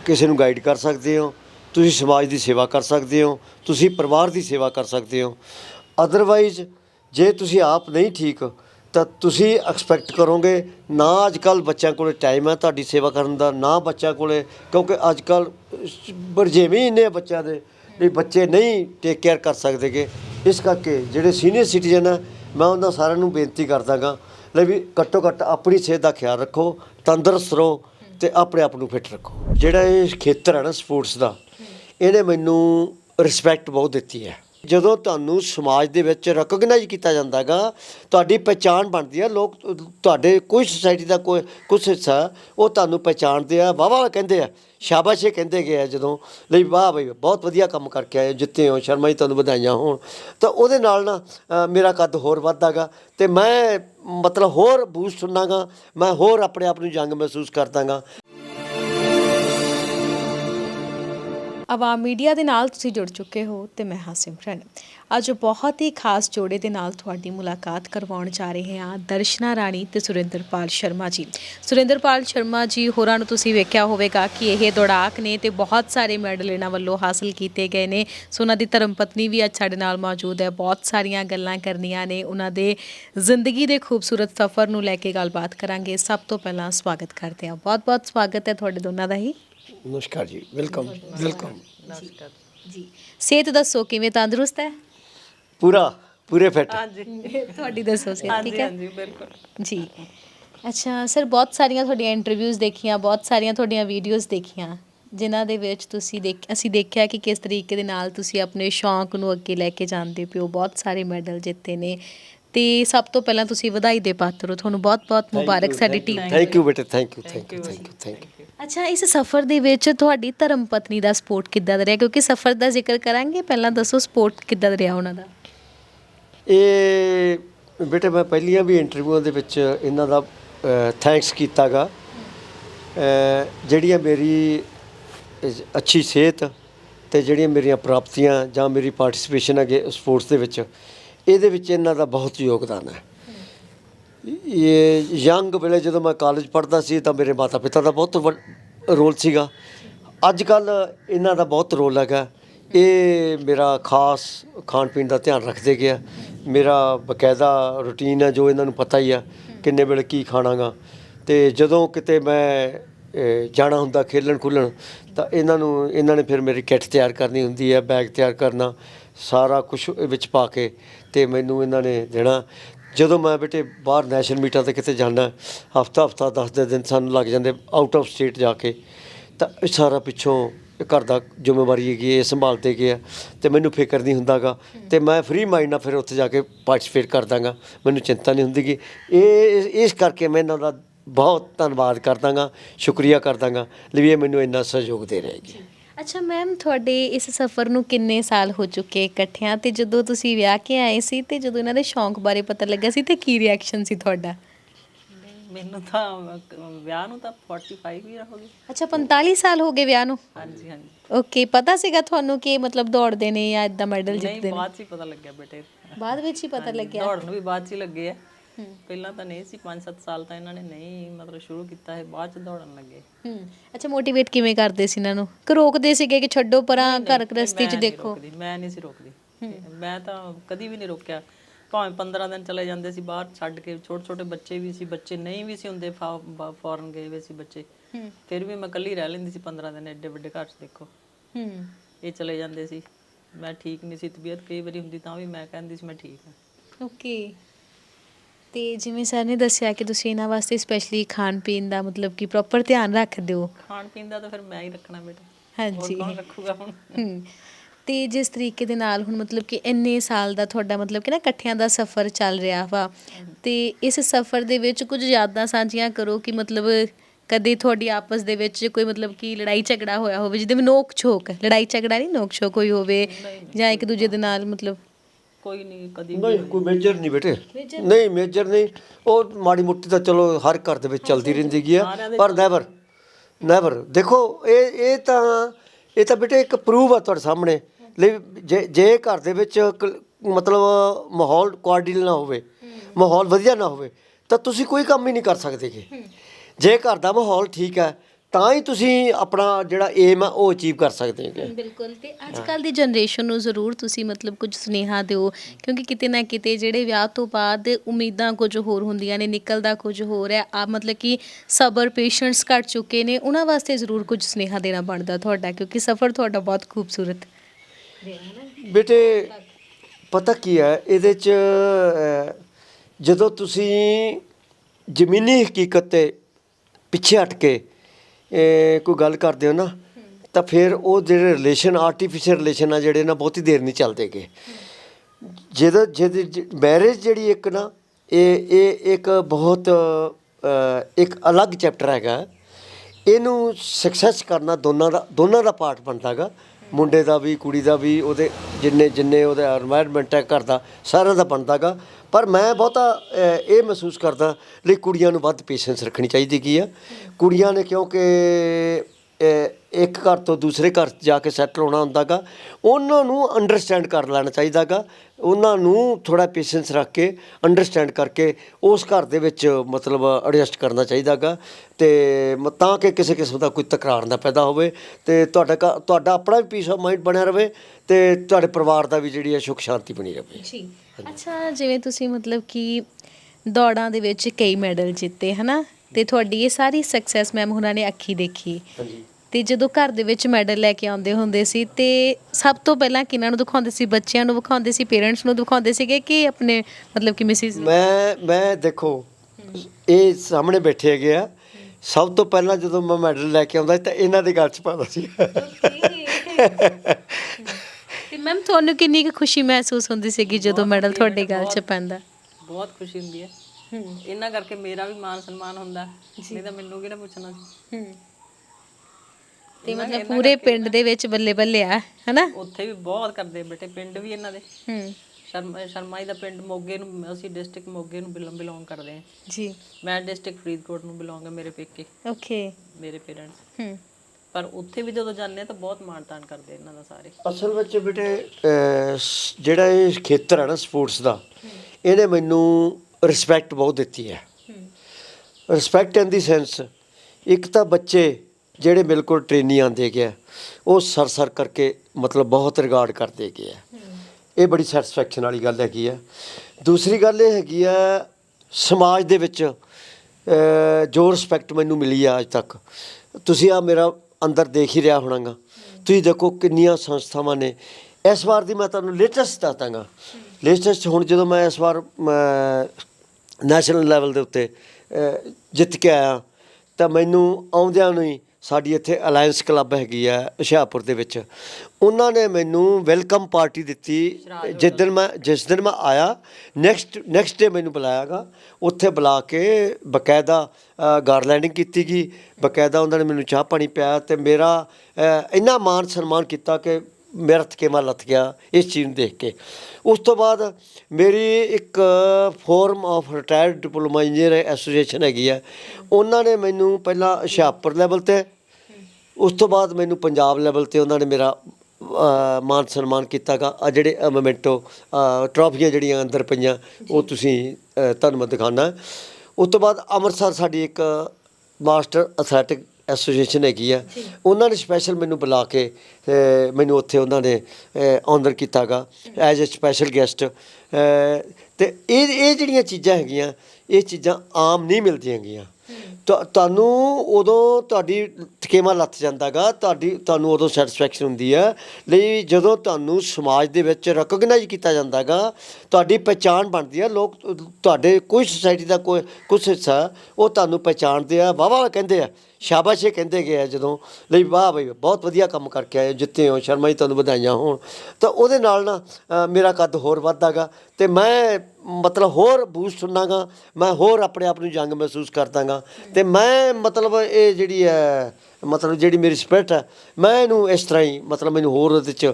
ਕਿਸੇ ਨੂੰ ਗਾਈਡ ਕਰ ਸਕਦੇ ਹੋ, ਤੁਸੀਂ ਸਮਾਜ ਦੀ ਸੇਵਾ ਕਰ ਸਕਦੇ ਹੋ, ਤੁਸੀਂ ਪਰਿਵਾਰ ਦੀ ਸੇਵਾ ਕਰ ਸਕਦੇ ਹੋ। ਅਦਰਵਾਈਜ਼ ਜੇ ਤੁਸੀਂ ਆਪ ਨਹੀਂ ਠੀਕ ਤਾਂ ਤੁਸੀਂ ਐਕਸਪੈਕਟ ਕਰੋਗੇ, ਨਾ ਅੱਜ ਕੱਲ ਬੱਚਿਆਂ ਕੋਲੇ ਟਾਈਮ ਹੈ ਤੁਹਾਡੀ ਸੇਵਾ ਕਰਨ ਦਾ, ਨਾ ਬੱਚਿਆਂ ਕੋਲੇ, ਕਿਉਂਕਿ ਅੱਜ ਕੱਲ ਬਰਜੇਵੇਂ ਇੰਨੇ ਬੱਚਿਆਂ ਦੇ, ਵੀ ਬੱਚੇ ਨਹੀਂ ਟੇਕ ਕੇਅਰ ਕਰ ਸਕਦੇਗੇ ਇਸ ਕਰਕੇ ਜਿਹੜੇ ਸੀਨੀਅਰ ਸਿਟੀਜ਼ਨ ਆ, ਮੈਂ ਉਹਨਾਂ ਸਾਰਿਆਂ ਨੂੰ ਬੇਨਤੀ ਕਰਦਾਗਾ ਲੈ ਵੀ ਘੱਟੋ ਘੱਟ ਆਪਣੀ ਸਿਹਤ ਦਾ ਖਿਆਲ ਰੱਖੋ, ਤੰਦਰੁਸਤ ਰਹੋ ਤੇ ਆਪਣੇ ਆਪ ਨੂੰ ਫਿੱਟ ਰੱਖੋ। ਜਿਹੜਾ ਇਹ ਖੇਤਰ ਹੈ ਨਾ ਸਪੋਰਟਸ ਦਾ, ਇਹਨੇ ਮੈਨੂੰ ਰਿਸਪੈਕਟ ਬਹੁਤ ਦਿੱਤੀ ਹੈ। ਜਦੋਂ ਤੁਹਾਨੂੰ ਸਮਾਜ ਦੇ ਵਿੱਚ ਰੈਕਗਨਾਈਜ਼ ਕੀਤਾ ਜਾਂਦਾਗਾ, ਤੁਹਾਡੀ ਪਛਾਣ ਬਣਦੀ ਆ, ਲੋਕ ਤੁਹਾਡੇ ਕੋਈ ਸੁਸਾਇਟੀ ਦਾ ਕੋਈ ਕੁਝ ਹਿੱਸਾ, ਉਹ ਤੁਹਾਨੂੰ ਪਛਾਣਦੇ ਆ ਵਾਹ ਕਹਿੰਦੇ ਆ, ਸ਼ਾਬਾਸ਼ ਇਹ ਕਹਿੰਦੇ ਗਏ ਆ ਜਦੋਂ, ਲਈ ਵਾਹ ਬਈ, ਬਹੁਤ ਵਧੀਆ ਕੰਮ ਕਰਕੇ ਆਏ ਜਿੱਤੇ ਹੋ ਸ਼ਰਮਾ ਜੀ ਤੁਹਾਨੂੰ ਵਧਾਈਆਂ ਹੋਣ। ਤਾਂ ਉਹਦੇ ਨਾਲ ਨਾ ਮੇਰਾ ਕੱਦ ਹੋਰ ਵੱਧਦਾਗਾ, ਤੇ ਮੈਂ ਮਤਲਬ ਹੋਰ ਬੂਸਟ ਹੁੰਨਾਗਾ ਮੈਂ ਹੋਰ ਆਪਣੇ ਆਪ ਨੂੰ ਜੰਗ ਮਹਿਸੂਸ ਕਰਦਾਗਾ। ਆਵਾਮ ਮੀਡੀਆ ਦੇ ਨਾਲ ਤੁਸੀਂ ਜੁੜ ਚੁੱਕੇ ਹੋ ਤੇ ਮੈਂ ਹਾਂ ਸਿਮਰਨ। ਅੱਜ ਬਹੁਤ ਹੀ ਖਾਸ ਜੋੜੇ ਦੇ ਨਾਲ ਤੁਹਾਡੀ ਮੁਲਾਕਾਤ ਕਰਵਾਉਣ ਜਾ ਰਹੇ ਹਾਂ ਦਰਸ਼ਨਾ ਰਾਣੀ ਤੇ ਸੁਰਿੰਦਰਪਾਲ ਸ਼ਰਮਾ ਜੀ। ਸੁਰਿੰਦਰਪਾਲ ਸ਼ਰਮਾ ਜੀ, ਹੋਰਾਂ ਨੂੰ ਤੁਸੀਂ ਵੇਖਿਆ ਹੋਵੇਗਾ ਕਿ ਇਹ ਦੌੜਾਕ ਨੇ ਤੇ ਬਹੁਤ ਸਾਰੇ ਮੈਡਲ ਇਹਨਾਂ ਵੱਲੋਂ ਹਾਸਲ ਕੀਤੇ ਗਏ ਨੇ। ਸੋ ਉਹਨਾਂ ਦੀ ਧਰਮ ਪਤਨੀ ਵੀ ਅੱਜ ਸਾਡੇ ਨਾਲ ਮੌਜੂਦ ਹੈ। ਬਹੁਤ ਸਾਰੀਆਂ ਗੱਲਾਂ ਕਰਨੀਆਂ ਨੇ। ਉਹਨਾਂ ਦੇ ਜ਼ਿੰਦਗੀ ਦੇ ਖੂਬਸੂਰਤ ਸਫ਼ਰ ਨੂੰ ਲੈ ਕੇ ਗੱਲਬਾਤ ਕਰਾਂਗੇ। ਸਭ ਤੋਂ ਪਹਿਲਾਂ ਸਵਾਗਤ ਕਰਦੇ ਹਾਂ। ਬਹੁਤ-ਬਹੁਤ ਸਵਾਗਤ ਹੈ ਤੁਹਾਡੇ ਦੋਨਾਂ ਦਾ ਹੀ। ਨਮਸਕਾਰ ਜੀ ਵੈਲਕਮ। ਵੈਲਕਮ। ਨਮਸਕਾਰ। ਜੀ ਸਿਹਤ ਦੱਸੋ ਕਿਵੇਂ ਤੰਦਰੁਸਤ ਹੈ? ਪੂਰਾ ਪੂਰੇ ਫਿੱਟ। ਹਾਂਜੀ। ਤੁਹਾਡੀ ਦੱਸੋ ਸਿਹਤ ਠੀਕ ਹੈ? ਹਾਂਜੀ ਬਿਲਕੁਲ। ਜੀ। ਅੱਛਾ ਸਰ ਬਹੁਤ ਸਾਰੀਆਂ ਤੁਹਾਡੀਆਂ ਇੰਟਰਵਿਊਜ਼ ਦੇਖੀਆਂ ਬਹੁਤ ਸਾਰੀਆਂ ਤੁਹਾਡੀਆਂ ਵੀਡੀਓਜ਼ ਦੇਖੀਆਂ ਜਿਨ੍ਹਾਂ ਦੇ ਵਿੱਚ ਤੁਸੀਂ ਦੇਖ ਅਸੀਂ ਦੇਖਿਆ ਕਿ ਕਿਸ ਤਰੀਕੇ ਦੇ ਨਾਲ ਤੁਸੀਂ ਆਪਣੇ ਸ਼ੌਂਕ ਨੂੰ ਅੱਗੇ ਲੈ ਕੇ ਜਾਂਦੇ ਪਿਓ ਬਹੁਤ ਸਾਰੇ ਮੈਡਲ ਜਿੱਤੇ ਨੇ ਤੇ ਸਭ ਤੋਂ ਪਹਿਲਾਂ ਤੁਸੀਂ ਵਧਾਈ ਦੇ ਪਾਤਰ ਹੋ। ਤੁਹਾਨੂੰ ਬਹੁਤ-ਬਹੁਤ ਮੁਬਾਰਕ ਸਾਡੀ ਟੀਮ ਥੈਂਕ ਯੂ ਬੇਟੇ thank you thank you thank you thank you ਅੱਛਾ ਇਸ ਸਫ਼ਰ ਦੇ ਵਿੱਚ ਤੁਹਾਡੀ ਧਰਮ ਪਤਨੀ ਦਾ ਸਪੋਰਟ ਕਿੱਦਾਂ ਦਾ ਰਿਹਾ? ਕਿਉਂਕਿ ਸਫ਼ਰ ਦਾ ਜ਼ਿਕਰ ਕਰਾਂਗੇ ਪਹਿਲਾਂ ਦੱਸੋ ਸਪੋਰਟ ਕਿੱਦਾਂ ਦਾ ਰਿਹਾ ਉਹਨਾਂ ਦਾ? ਇਹ ਬੇਟੇ ਮੈਂ ਪਹਿਲੀਆਂ ਵੀ ਇੰਟਰਵਿਊਆਂ ਦੇ ਵਿੱਚ ਇਹਨਾਂ ਦਾ ਥੈਂਕਸ ਕੀਤਾਗਾ। ਜਿਹੜੀਆਂ ਮੇਰੀ ਅੱਛੀ ਸਿਹਤ ਤੇ ਜਿਹੜੀਆਂ ਮੇਰੀਆਂ ਪ੍ਰਾਪਤੀਆਂ ਜਾਂ ਮੇਰੀ ਪਾਰਟਿਸਿਪੇਸ਼ਨ ਹੈਗੇ ਸਪੋਰਟਸ ਦੇ ਵਿੱਚ ਇਹਦੇ ਵਿੱਚ ਇਹਨਾਂ ਦਾ ਬਹੁਤ ਯੋਗਦਾਨ ਹੈ। ਇਹ ਯੰਗ ਵੇਲੇ ਜਦੋਂ ਮੈਂ ਕਾਲਜ ਪੜ੍ਹਦਾ ਸੀ ਤਾਂ ਮੇਰੇ ਮਾਤਾ ਪਿਤਾ ਦਾ ਬਹੁਤ ਵੱਡ- ਰੋਲ ਸੀਗਾ। ਅੱਜ ਕੱਲ ਇਹਨਾਂ ਦਾ ਬਹੁਤ ਰੋਲ ਹੈਗਾ। ਇਹ ਮੇਰਾ ਖਾਸ ਖਾਣ ਪੀਣ ਦਾ ਧਿਆਨ ਰੱਖਦੇ ਗਿਆ ਮੇਰਾ ਬਕਾਇਦਾ ਰੁਟੀਨ ਹੈ ਜੋ ਇਹਨਾਂ ਨੂੰ ਪਤਾ ਹੀ ਆ ਕਿੰਨੇ ਵੇਲੇ ਕੀ ਖਾਣਾਗਾ। ਤੇ ਜਦੋਂ ਕਿਤੇ ਮੈਂ ਜਾਣਾ ਹੁੰਦਾ ਖੇਲਣ ਖੁੱਲਣ ਤਾਂ ਇਹਨਾਂ ਨੂੰ ਇਹਨਾਂ ਨੇ ਫਿਰ ਮੇਰੀ ਕਿੱਟ ਤਿਆਰ ਕਰਨੀ ਹੁੰਦੀ ਹੈ ਬੈਗ ਤਿਆਰ ਕਰਨਾ ਸਾਰਾ ਕੁਝ ਵਿੱਚ ਪਾ ਕੇ ਤੇ ਮੈਨੂੰ ਇਹਨਾਂ ਨੇ ਦੇਣਾ। ਜਦੋਂ ਮੈਂ ਬੇਟੇ ਬਾਹਰ ਨੈਸ਼ਨਲ ਮੀਟਾਂ ਤੇ ਕਿਤੇ ਜਾਣਾ ਹਫਤਾ ਹਫਤਾ 10 ਦੇ ਦਿਨ ਸਾਨੂੰ ਲੱਗ ਜਾਂਦੇ ਆਊਟ ਆਫ ਸਟੇਟ ਜਾ ਕੇ ਤਾਂ ਇਹ ਸਾਰਾ ਪਿੱਛੋਂ ਘਰ ਦਾ ਜ਼ਿੰਮੇਵਾਰੀ ਹੈਗੀ ਹੈ, ਇਹ ਸੰਭਾਲਦੇ ਗਏ ਆ ਤੇ ਮੈਨੂੰ ਫਿਕਰ ਨਹੀਂ ਹੁੰਦਾਗਾ ਤੇ ਮੈਂ ਫ੍ਰੀ ਮਾਈਂਡ ਨਾਲ ਫਿਰ ਉੱਥੇ ਜਾ ਕੇ ਪਾਰਟਿਸਿਪੇਟ ਕਰ ਦਾਂਗਾ ਮੈਨੂੰ ਚਿੰਤਾ ਨਹੀਂ ਹੁੰਦੀ ਗੀ। ਇਹ ਇਸ ਕਰਕੇ ਮੈਂ ਇਹਨਾਂ ਦਾ ਬਹੁਤ ਧੰਨਵਾਦ ਕਰਦਾਂਗਾ ਸ਼ੁਕਰੀਆ ਕਰਦਾਂਗਾ ਲਈ ਇਹ ਮੈਨੂੰ ਇੰਨਾ ਸਹਿਯੋਗ ਦੇ ਰਹੇ ਹੈਗੇ। ਅੱਛਾ ਮੈਮ ਤੁਹਾਡੇ ਇਸ ਸਫ਼ਰ ਨੂੰ ਕਿੰਨੇ ਸਾਲ ਹੋ ਚੁੱਕੇ ਇਕੱਠਿਆਂ ਤੇ ਜਦੋਂ ਤੁਸੀਂ ਵਿਆਹ ਕੇ ਆਏ ਸੀ ਤੇ ਜਦੋਂ ਇਹਨਾਂ ਦੇ ਸ਼ੌਂਕ ਬਾਰੇ ਪਤਾ ਲੱਗਾ ਸੀ ਤੇ ਕੀ ਰਿਐਕਸ਼ਨ ਸੀ ਤੁਹਾਡਾ? ਮੈਨੂੰ ਤਾਂ ਵਿਆਹ ਨੂੰ ਤਾਂ 45 ਵੀ ਹੋ ਗਏ ਅੱਛਾ 45 ਸਾਲ ਹੋ ਗਏ ਵਿਆਹ ਨੂੰ? ਹਾਂਜੀ ਹਾਂਜੀ। ਓਕੇ ਪਤਾ ਸੀਗਾ ਤੁਹਾਨੂੰ ਕਿ ਮਤਲਬ ਦੌੜਦੇ ਨੇ ਜਾਂ ਇਦਾਂ ਮੈਡਲ ਨਹੀਂ ਜਿੱਤਦੇ ਨੇ? ਬਾਅਦ 'ਚ ਹੀ ਪਤਾ ਲੱਗਿਆ ਬੇਟੇ। ਬਾਅਦ ਵਿੱਚ ਹੀ ਪਤਾ ਲੱਗਿਆ? ਦੌੜਨ ਵੀ ਬਾਅਦ 'ਚ ਹੀ ਲੱਗੇ ਆ। ਪਹਿਲਾਂ ਤਾਂ ਨਹੀਂ ਸੀ 5-7 ਸਾਲ ਤਾਂ ਇਹਨਾਂ ਨੇ ਨਹੀਂ ਮਤਲਬ ਸ਼ੁਰੂ ਕੀਤਾ ਹੈ ਬਾਅਦ 'ਚ ਦੌੜਨ ਲੱਗੇ। ਹੂੰ ਅੱਛਾ ਮੋਟੀਵੇਟ ਕਿਵੇਂ ਕਰਦੇ ਸੀ ਇਹਨਾਂ ਨੂੰ? ਕਿ ਰੋਕਦੇ ਸੀਗੇ ਕਿ ਛੱਡੋ ਪਰਾਂ ਘਰ ਗ੍ਰਸਤੀ ਚ ਦੇਖੋ। ਮੈਂ ਨਹੀਂ ਸੀ ਰੋਕਦੀ। ਮੈਂ ਤਾਂ ਕਦੀ ਵੀ ਨਹੀਂ ਰੋਕਿਆ। ਭਾਵੇਂ 15 ਦਿਨ ਚਲੇ ਜਾਂਦੇ ਸੀ ਬਾਹਰ ਛੱਡ ਕੇ ਛੋਟੇ ਛੋਟੇ ਬੱਚੇ ਵੀ ਸੀ ਬੱਚੇ ਨਹੀਂ ਵੀ ਸੀ ਹੁੰਦੇ ਫੋਰਨ ਗਏ ਹੋਏ ਸੀ ਬੱਚੇ। ਫਿਰ ਵੀ ਮੈਂ ਇਕੱਲੀ ਰਹਿ ਲੈਂਦੀ ਸੀ 15 ਦਿਨ ਐਡੇ ਵੱਡੇ ਘਰ 'ਚ ਦੇਖੋ। ਹੂੰ। ਇਹ ਚਲੇ ਜਾਂਦੇ ਸੀ। ਮੈਂ ਠੀਕ ਨਹੀਂ ਸੀ ਤਬੀਅਤ ਕਈ ਵਾਰੀ ਹੁੰਦੀ ਤਾਂ ਵੀ ਮੈਂ ਕਹਿੰਦੀ ਸੀ ਮੈਂ ਠੀਕ ਹਾਂ। ਓਕੇ। ਤੇ ਜਿਵੇਂ ਸਰ ਨੇ ਦੱਸਿਆ ਕਿ ਤੁਸੀਂ ਇਹਨਾਂ ਵਾਸਤੇ ਸਪੈਸ਼ਲੀ ਖਾਣ ਪੀਣ ਦਾ ਮਤਲਬ ਕਿ ਪ੍ਰੋਪਰ ਧਿਆਨ ਰੱਖਦੇ ਹੋ। ਖਾਣ ਪੀਣ ਦਾ ਤਾਂ ਫਿਰ ਮੈਂ ਹੀ ਰੱਖਣਾ ਬੇਟਾ। ਹਾਂਜੀ। ਕੌਣ ਰੱਖੂਗਾ ਹੁਣ? ਤੇ ਜਿਸ ਤਰੀਕੇ ਦੇ ਨਾਲ ਹੁਣ ਮਤਲਬ ਕਿ ਇੰਨੇ ਸਾਲ ਦਾ ਤੁਹਾਡਾ ਮਤਲਬ ਕਿ ਨਾ ਇਕੱਠਿਆਂ ਦਾ ਸਫ਼ਰ ਚੱਲ ਰਿਹਾ ਵਾ ਤੇ ਇਸ ਸਫ਼ਰ ਦੇ ਵਿੱਚ ਕੁਝ ਯਾਦਾਂ ਸਾਂਝੀਆਂ ਕਰੋ ਕਿ ਮਤਲਬ ਕਦੇ ਤੁਹਾਡੀ ਆਪਸ ਦੇ ਵਿੱਚ ਕੋਈ ਮਤਲਬ ਕਿ ਲੜਾਈ ਝਗੜਾ ਹੋਇਆ ਹੋਵੇ ਜਿਹਦੇ ਵਿੱਚ ਨੋਕ ਝੋਕ ਲੜਾਈ ਝਗੜਾ ਨਹੀਂ ਨੋਕ ਝੋਕ ਹੋਈ ਹੋਵੇ ਜਾਂ ਇੱਕ ਦੂਜੇ ਦੇ ਨਾਲ ਮਤਲਬ ਕੋਈ ਨਹੀਂ ਕਦੀ ਵੀ ਨਹੀਂ ਕੋਈ ਮੇਜਰ ਨਹੀਂ ਬੇਟੇ। ਨਹੀਂ ਮੇਜਰ ਨਹੀਂ। ਉਹ ਮਾੜੀ ਮੁੱਟੀ ਤਾਂ ਚਲੋ ਹਰ ਘਰ ਦੇ ਵਿੱਚ ਚਲਦੀ ਰਹਿੰਦੀ ਗਈ ਆ ਪਰ ਨੈਵਰ ਨੈਵਰ ਦੇਖੋ ਇਹ ਇਹ ਤਾਂ ਇਹ ਤਾਂ ਬੇਟੇ ਇੱਕ ਪ੍ਰੂਫ ਆ ਤੁਹਾਡੇ ਸਾਹਮਣੇ। ਲਈ ਜੇ ਜੇ ਘਰ ਦੇ ਵਿੱਚ ਮਤਲਬ ਮਾਹੌਲ ਕੋਆਰਡੀਨੇਟ ਨਾ ਹੋਵੇ ਮਾਹੌਲ ਵਧੀਆ ਨਾ ਹੋਵੇ ਤਾਂ ਤੁਸੀਂ ਕੋਈ ਕੰਮ ਹੀ ਨਹੀਂ ਕਰ ਸਕਦੇਗੇ ਜੇ ਘਰ ਦਾ ਮਾਹੌਲ ਠੀਕ ਹੈ ਤਾਂ ਹੀ ਤੁਸੀਂ ਆਪਣਾ ਜਿਹੜਾ ਏਮ ਆ ਉਹ ਅਚੀਵ ਕਰ ਸਕਦੇ ਹੈਗੇ ਬਿਲਕੁਲ ਤੇ ਅੱਜ ਕੱਲ ਦੀ ਜਨਰੇਸ਼ਨ ਨੂੰ ਜ਼ਰੂਰ ਤੁਸੀਂ ਮਤਲਬ ਕੁਝ ਸੁਨੇਹਾ ਦਿਓ ਕਿਉਂਕਿ ਕਿਤੇ ਨਾ ਕਿਤੇ ਜਿਹੜੇ ਵਿਆਹ ਤੋਂ ਬਾਅਦ ਉਮੀਦਾਂ ਕੁਝ ਹੋਰ ਹੁੰਦੀਆਂ ਨੇ ਨਿਕਲਦਾ ਕੁਝ ਹੋਰ ਹੈ ਆ ਮਤਲਬ ਕਿ ਸਬਰ ਪੇਸ਼ੈਂਸ ਘਟ ਚੁੱਕੇ ਨੇ ਉਹਨਾਂ ਵਾਸਤੇ ਜ਼ਰੂਰ ਕੁਝ ਸੁਨੇਹਾ ਦੇਣਾ ਬਣਦਾ ਤੁਹਾਡਾ ਕਿਉਂਕਿ ਸਫ਼ਰ ਤੁਹਾਡਾ ਬਹੁਤ ਖੂਬਸੂਰਤ ਬੇਟੇ ਪਤਾ ਕੀ ਹੈ ਇਹਦੇ ਚ ਜਦੋਂ ਤੁਸੀਂ ਜ਼ਮੀਨੀ ਹਕੀਕਤ ਤੇ ਪਿੱਛੇ ਹਟ ਕੇ ਕੋਈ ਗੱਲ ਕਰਦੇ ਹੋ ਨਾ, ਤਾਂ ਫਿਰ ਉਹ ਜਿਹੜੇ ਰਿਲੇਸ਼ਨ ਆਰਟੀਫੀਸ਼ੀਅਲ ਰਿਲੇਸ਼ਨ ਆ ਜਿਹੜੇ ਨਾ ਬਹੁਤੀ ਦੇਰ ਨਹੀਂ ਚੱਲਦੇਗੇ ਜਿਹਦਾ ਜਿਹਦੀ ਮੈਰਿਜ ਜਿਹੜੀ ਇੱਕ ਨਾ, ਇਹ ਇਹ ਇੱਕ ਬਹੁਤ ਇੱਕ ਅਲੱਗ ਚੈਪਟਰ ਹੈਗਾ। ਇਹਨੂੰ ਸਕਸੈਸ ਕਰਨਾ ਦੋਨਾਂ ਦਾ ਦੋਨਾਂ ਦਾ ਪਾਰਟ ਬਣਦਾਗਾ ਮੁੰਡੇ ਦਾ ਵੀ, ਕੁੜੀ ਦਾ ਵੀ, ਉਹਦੇ ਜਿੰਨੇ ਜਿੰਨੇ ਉਹਦਾ এনवायरमेंट ਹੈ, ਘਰ ਦਾ, ਸਾਰਿਆਂ ਦਾ ਬਣਦਾਗਾ ਪਰ ਮੈਂ ਬਹੁਤਾ ਅਹ, ਇਹ ਮਹਿਸੂਸ ਕਰਦਾ ਲਈ ਕੁੜੀਆਂ ਨੂੰ ਵੱਧ ਪੇਸ਼ੈਂਸ ਰੱਖਣੀ ਚਾਹੀਦੀ ਕੀ ਆ। ਕੁੜੀਆਂ ਨੇ ਕਿਉਂਕਿ ਅਹ, ਇੱਕ ਘਰ ਤੋਂ ਦੂਸਰੇ ਘਰ ਜਾ ਕੇ ਸੈਟਲ ਹੋਣਾ ਹੁੰਦਾਗਾ। ਉਹਨਾਂ ਨੂੰ ਅੰਡਰਸਟੈਂਡ ਕਰ ਲੈਣਾ ਚਾਹੀਦਾਗਾ। ਉਹਨਾਂ ਨੂੰ ਥੋੜਾ ਪੇਸ਼ੈਂਸ ਰੱਖ ਕੇ ਅੰਡਰਸਟੈਂਡ ਕਰਕੇ ਉਸ ਘਰ ਦੇ ਵਿੱਚ ਮਤਲਬ ਐਡਜਸਟ ਕਰਨਾ ਚਾਹੀਦਾਗਾ। ਤੇ ਤਾਂ ਕਿ ਕਿਸੇ ਕਿਸਮ ਦਾ ਕੋਈ ਤਕਰਾਰ ਨਾ ਪੈਦਾ ਹੋਵੇ ਤੇ ਤੁਹਾਡਾ ਤੁਹਾਡਾ ਆਪਣਾ ਵੀ ਪੀਸ ਆਫ ਮਾਈਂਡ ਬਣਿਆ ਰਵੇ ਤੇ ਤੁਹਾਡੇ ਪਰਿਵਾਰ ਦਾ ਵੀ ਜਿਹੜੀ ਹੈ ਸੁਖ ਸ਼ਾਂਤੀ ਬਣੀ ਰਵੇ। ਜੀ। ਅੱਛਾ ਜਿਵੇਂ ਤੁਸੀਂ ਮਤਲਬ ਕਿ ਦੌੜਾਂ ਦੇ ਵਿੱਚ ਕਈ ਮੈਡਲ ਜਿੱਤੇ ਹਨਾ? ਤੇ ਤੁਹਾਡੀ ਇਹ ਸਾਰੀ ਸਕਸੈਸ ਮੈਮ ਉਹਨਾਂ ਨੇ ਅੱਖੀ ਦੇਖੀ। ਹਾਂਜੀ। ਤੇ ਜਦੋਂ ਘਰ ਦੇ ਵਿੱਚ ਮੈਡਲ ਲੈ ਕੇ ਆਉਂਦੇ ਹੁੰਦੇ ਸੀ ਤੇ ਸਭ ਤੋਂ ਪਹਿਲਾਂ ਕਿਹਨਾਂ ਨੂੰ ਦਿਖਾਉਂਦੇ ਸੀ? ਬੱਚਿਆਂ ਨੂੰ ਦਿਖਾਉਂਦੇ ਸੀ? ਪੇਰੈਂਟਸ ਨੂੰ ਦਿਖਾਉਂਦੇ ਸੀਗੇ ਕਿ ਆਪਣੇ ਮਤਲਬ ਕਿ ਮਿਸਿਸ ਮੈਂ ਮੈਂ ਦੇਖੋ ਇਹ ਸਾਹਮਣੇ ਬੈਠੇ ਹੈਗੇ ਆ। ਸਭ ਤੋਂ ਪਹਿਲਾਂ ਜਦੋਂ ਮੈਂ ਮੈਡਲ ਲੈ ਕੇ ਆਉਂਦਾ ਸੀ ਤਾਂ ਇਹਨਾਂ ਦੇ ਗੱਲ 'ਚ ਪਾਉਂਦਾ ਸੀ। ਤੇ ਮੈਮ ਤੁਹਾਨੂੰ ਕਿੰਨੀ ਕੁ ਖੁਸ਼ੀ ਮਹਿਸੂਸ ਹੁੰਦੀ ਸੀਗੀ ਜਦੋਂ ਮੈਡਲ ਤੁਹਾਡੇ ਗੱਲ 'ਚ ਪੈਂਦਾ? ਬਹੁਤ ਖੁਸ਼ੀ ਹੁੰਦੀ ਹੈ। ਇਹਨਾਂ ਕਰਕੇ ਮੇਰਾ ਵੀ ਮਾਨ ਸਨਮਾਨ ਹੁੰਦਾ ਨਹੀਂ ਤਾਂ ਮੈਨੂੰ ਕਿਹਨੇ ਪੁੱਛਣਾ ਸੀ? ਤੇ ਮਤਲਬ ਪੂਰੇ ਪਿੰਡ ਦੇ ਵਿੱਚ ਬੱਲੇ ਬੱਲੇ ਆ ਹਨਾ? ਉੱਥੇ ਵੀ ਬਹੁਤ ਕਰਦੇ ਬੇਟੇ ਪਿੰਡ ਵੀ ਇਹਨਾਂ ਦੇ। ਹੂੰ। ਸ਼ਰਮਾ ਸ਼ਰਮਾਈ ਦਾ ਪਿੰਡ ਮੋਗੇ ਨੂੰ ਅਸੀਂ ਡਿਸਟ੍ਰਿਕਟ ਮੋਗੇ ਨੂੰ ਬਿਲੋਂਗ ਕਰਦੇ ਹਾਂ। ਜੀ। ਮੈਂ ਡਿਸਟ੍ਰਿਕਟ ਫਰੀਦਕੋਟ ਨੂੰ ਬਿਲੋਂਗ ਹੈ ਮੇਰੇ ਪੇਕੇ। ਓਕੇ ਮੇਰੇ ਪੇਰੈਂਟਸ ਹੂੰ। ਪਰ ਉੱਥੇ ਵੀ ਜਦੋਂ ਜਾਂਦੇ ਆ ਤਾਂ ਬਹੁਤ ਮਾਣ ਤਾਣ ਕਰਦੇ ਇਹਨਾਂ ਦਾ ਸਾਰੇ। ਅਸਲ ਵਿੱਚ ਬੇਟੇ ਜਿਹੜਾ ਇਹ ਖੇਤਰ ਹੈ ਨਾ ਸਪੋਰਟਸ ਦਾ ਇਹਨੇ ਮੈਨੂੰ ਰਿਸਪੈਕਟ ਬਹੁਤ ਦਿੱਤੀ ਹੈ। ਰਿਸਪੈਕਟ ਇਨ ਦੀ ਸੈਂਸ ਇੱਕ ਤਾਂ ਬੱਚੇ ਜਿਹੜੇ ਬਿਲਕੁਲ ਟ੍ਰੇਨੀ ਆਉਂਦੇ ਗਿਆ ਉਹ ਸਰ ਸਰ ਕਰਕੇ ਮਤਲਬ ਬਹੁਤ ਰਿਗਾਰਡ ਕਰਦੇ ਗਏ ਆ। ਇਹ ਬੜੀ ਸੈਟੀਸਫੈਕਸ਼ਨ ਵਾਲੀ ਗੱਲ ਹੈਗੀ ਆ। ਦੂਸਰੀ ਗੱਲ ਇਹ ਹੈਗੀ ਆ ਸਮਾਜ ਦੇ ਵਿੱਚ ਜੋ ਰਿਸਪੈਕਟ ਮੈਨੂੰ ਮਿਲੀ ਆ ਅੱਜ ਤੱਕ ਤੁਸੀਂ ਆ ਮੇਰਾ ਅੰਦਰ ਦੇਖ ਹੀ ਰਿਹਾ ਹੋਣਾਗਾ। ਤੁਸੀਂ ਦੇਖੋ ਕਿੰਨੀਆਂ ਸੰਸਥਾਵਾਂ ਨੇ। ਇਸ ਵਾਰ ਦੀ ਮੈਂ ਤੁਹਾਨੂੰ ਲੇਟੈਸਟ ਦੱਸਾਂਗਾ ਲੇਟੈਸਟ ਹੁਣ ਜਦੋਂ ਮੈਂ ਇਸ ਵਾਰ ਨੈਸ਼ਨਲ ਲੈਵਲ ਦੇ ਉੱਤੇ ਜਿੱਤ ਕੇ ਆਇਆ ਤਾਂ ਮੈਨੂੰ ਆਉਂਦਿਆਂ ਨੂੰ ਹੀ ਸਾਡੀ ਇੱਥੇ ਅਲਾਈਅੰਸ ਕਲੱਬ ਹੈਗੀ ਹੈ ਹੁਸ਼ਿਆਰਪੁਰ ਦੇ ਵਿੱਚ। ਉਹਨਾਂ ਨੇ ਮੈਨੂੰ ਵੈਲਕਮ ਪਾਰਟੀ ਦਿੱਤੀ, ਜਿਸ ਦਿਨ ਮੈਂ, ਜਿਸ ਦਿਨ ਮੈਂ ਆਇਆ ਨੈਕਸਟ ਨੈਕਸਟ ਡੇ ਮੈਨੂੰ ਬੁਲਾਇਆਗਾ। ਉੱਥੇ ਬੁਲਾ ਕੇ ਬਕਾਇਦਾ ਗਾਰਲੈਂਡਿੰਗ ਕੀਤੀ ਗਈ। ਬਕਾਇਦਾ ਉਹਨਾਂ ਨੇ ਮੈਨੂੰ ਚਾਹ ਪਾਣੀ ਪਿਆ ਤੇ ਮੇਰਾ ਇੰਨਾ ਮਾਨ ਸਨਮਾਨ ਕੀਤਾ ਕਿ ਮੇਰਾ ਥਕੇਮਾ ਲੱਥ ਗਿਆ ਇਸ ਚੀਜ਼ ਨੂੰ ਦੇਖ ਕੇ। ਉਸ ਤੋਂ ਬਾਅਦ ਮੇਰੀ ਇੱਕ forum of retired diploma engineer association ਹੈਗੀ ਆ। ਉਹਨਾਂ ਨੇ ਮੈਨੂੰ ਪਹਿਲਾਂ ਹੁਸ਼ਿਆਰਪੁਰ ਲੈਵਲ ਤੇ ਉਸ ਤੋਂ ਬਾਅਦ ਮੈਨੂੰ ਪੰਜਾਬ ਲੈਵਲ ਤੇ ਉਹਨਾਂ ਨੇ ਮੇਰਾ ਮਾਨ ਸਨਮਾਨ ਕੀਤਾਗਾ ਆ ਜਿਹੜੇ ਮੋਮੈਂਟੋ ਟਰਾਫੀਆਂ ਜਿਹੜੀਆਂ ਅੰਦਰ ਪਈਆਂ ਉਹ ਤੁਸੀਂ ਤੁਹਾਨੂੰ ਮੈਂ ਦਿਖਾਣਾ ਉਸ ਤੋਂ ਬਾਅਦ ਅੰਮ੍ਰਿਤਸਰ ਸਾਡੀ ਇੱਕ ਮਾਸਟਰ ਐਥਲੈਟਿਕ ਐਸੋਸੀਏਸ਼ਨ ਹੈਗੀ ਆ। ਉਹਨਾਂ ਨੇ ਸਪੈਸ਼ਲ ਮੈਨੂੰ ਬੁਲਾ ਕੇ ਮੈਨੂੰ ਉੱਥੇ ਉਹਨਾਂ ਨੇ ਆਨਰ ਕੀਤਾਗਾ ਐਜ਼ ਅ ਸਪੈਸ਼ਲ ਗੈਸਟ ਤੇ ਇਹ ਇਹ ਜਿਹੜੀਆਂ ਚੀਜ਼ਾਂ ਹੈਗੀਆਂ ਇਹ ਚੀਜ਼ਾਂ ਆਮ ਨਹੀਂ ਮਿਲਦੀਆਂ ਹੈਗੀਆਂ। ਤੁਹਾਨੂੰ ਉਦੋਂ ਤੁਹਾਡੀ ਥਕੇਮਾ ਲੱਥ ਜਾਂਦਾਗਾ ਤੁਹਾਡੀ ਤੁਹਾਨੂੰ ਉਦੋਂ ਸੈਟੀਸਫੈਕਸ਼ਨ ਹੁੰਦੀ ਹੈ ਲਈ ਜਦੋਂ ਤੁਹਾਨੂੰ ਸਮਾਜ ਦੇ ਵਿੱਚ ਰੈਕੋਗਨਾਈਜ਼ ਕੀਤਾ ਜਾਂਦਾਗਾ ਤੁਹਾਡੀ ਪਛਾਣ ਬਣਦੀ ਹੈ ਲੋਕ ਤੁਹਾਡੇ ਕੋਈ ਸੁਸਾਇਟੀ ਦਾ ਕੋਈ ਕੁਝ ਹਿੱਸਾ ਉਹ ਤੁਹਾਨੂੰ ਪਛਾਣਦੇ ਆ। ਵਾਵਾ ਕਹਿੰਦੇ ਆ ਸ਼ਾਬਾਸ਼ ਇਹ ਕਹਿੰਦੇ ਗਏ ਆ ਜਦੋਂ। ਲਈ ਵਾਹ ਬਈ ਬਹੁਤ ਵਧੀਆ ਕੰਮ ਕਰਕੇ ਆਏ ਹੋ, ਜਿੱਤੇ ਹੋ ਸ਼ਰਮਾ ਜੀ ਤੁਹਾਨੂੰ ਵਧਾਈਆਂ ਹੋਣ। ਤਾਂ ਉਹਦੇ ਨਾਲ ਨਾ ਮੇਰਾ ਕੱਦ ਹੋਰ ਵੱਧਦਾਗਾ। ਤੇ ਮੈਂ ਮਤਲਬ ਹੋਰ ਬੂਸਟ ਹੁੰਨਾਗਾ ਮੈਂ ਹੋਰ ਆਪਣੇ ਆਪ ਨੂੰ ਜੰਗ ਮਹਿਸੂਸ ਕਰਦਾਗਾ ਤੇ ਮੈਂ ਮਤਲਬ ਇਹ ਜਿਹੜੀ ਹੈ ਮਤਲਬ ਜਿਹੜੀ ਮੇਰੀ ਸਪਿਰਟ ਹੈ ਮੈਂ ਇਹਨੂੰ ਇਸ ਤਰ੍ਹਾਂ ਹੀ ਮਤਲਬ ਮੈਨੂੰ ਹੋਰ ਇਹਦੇ ਚ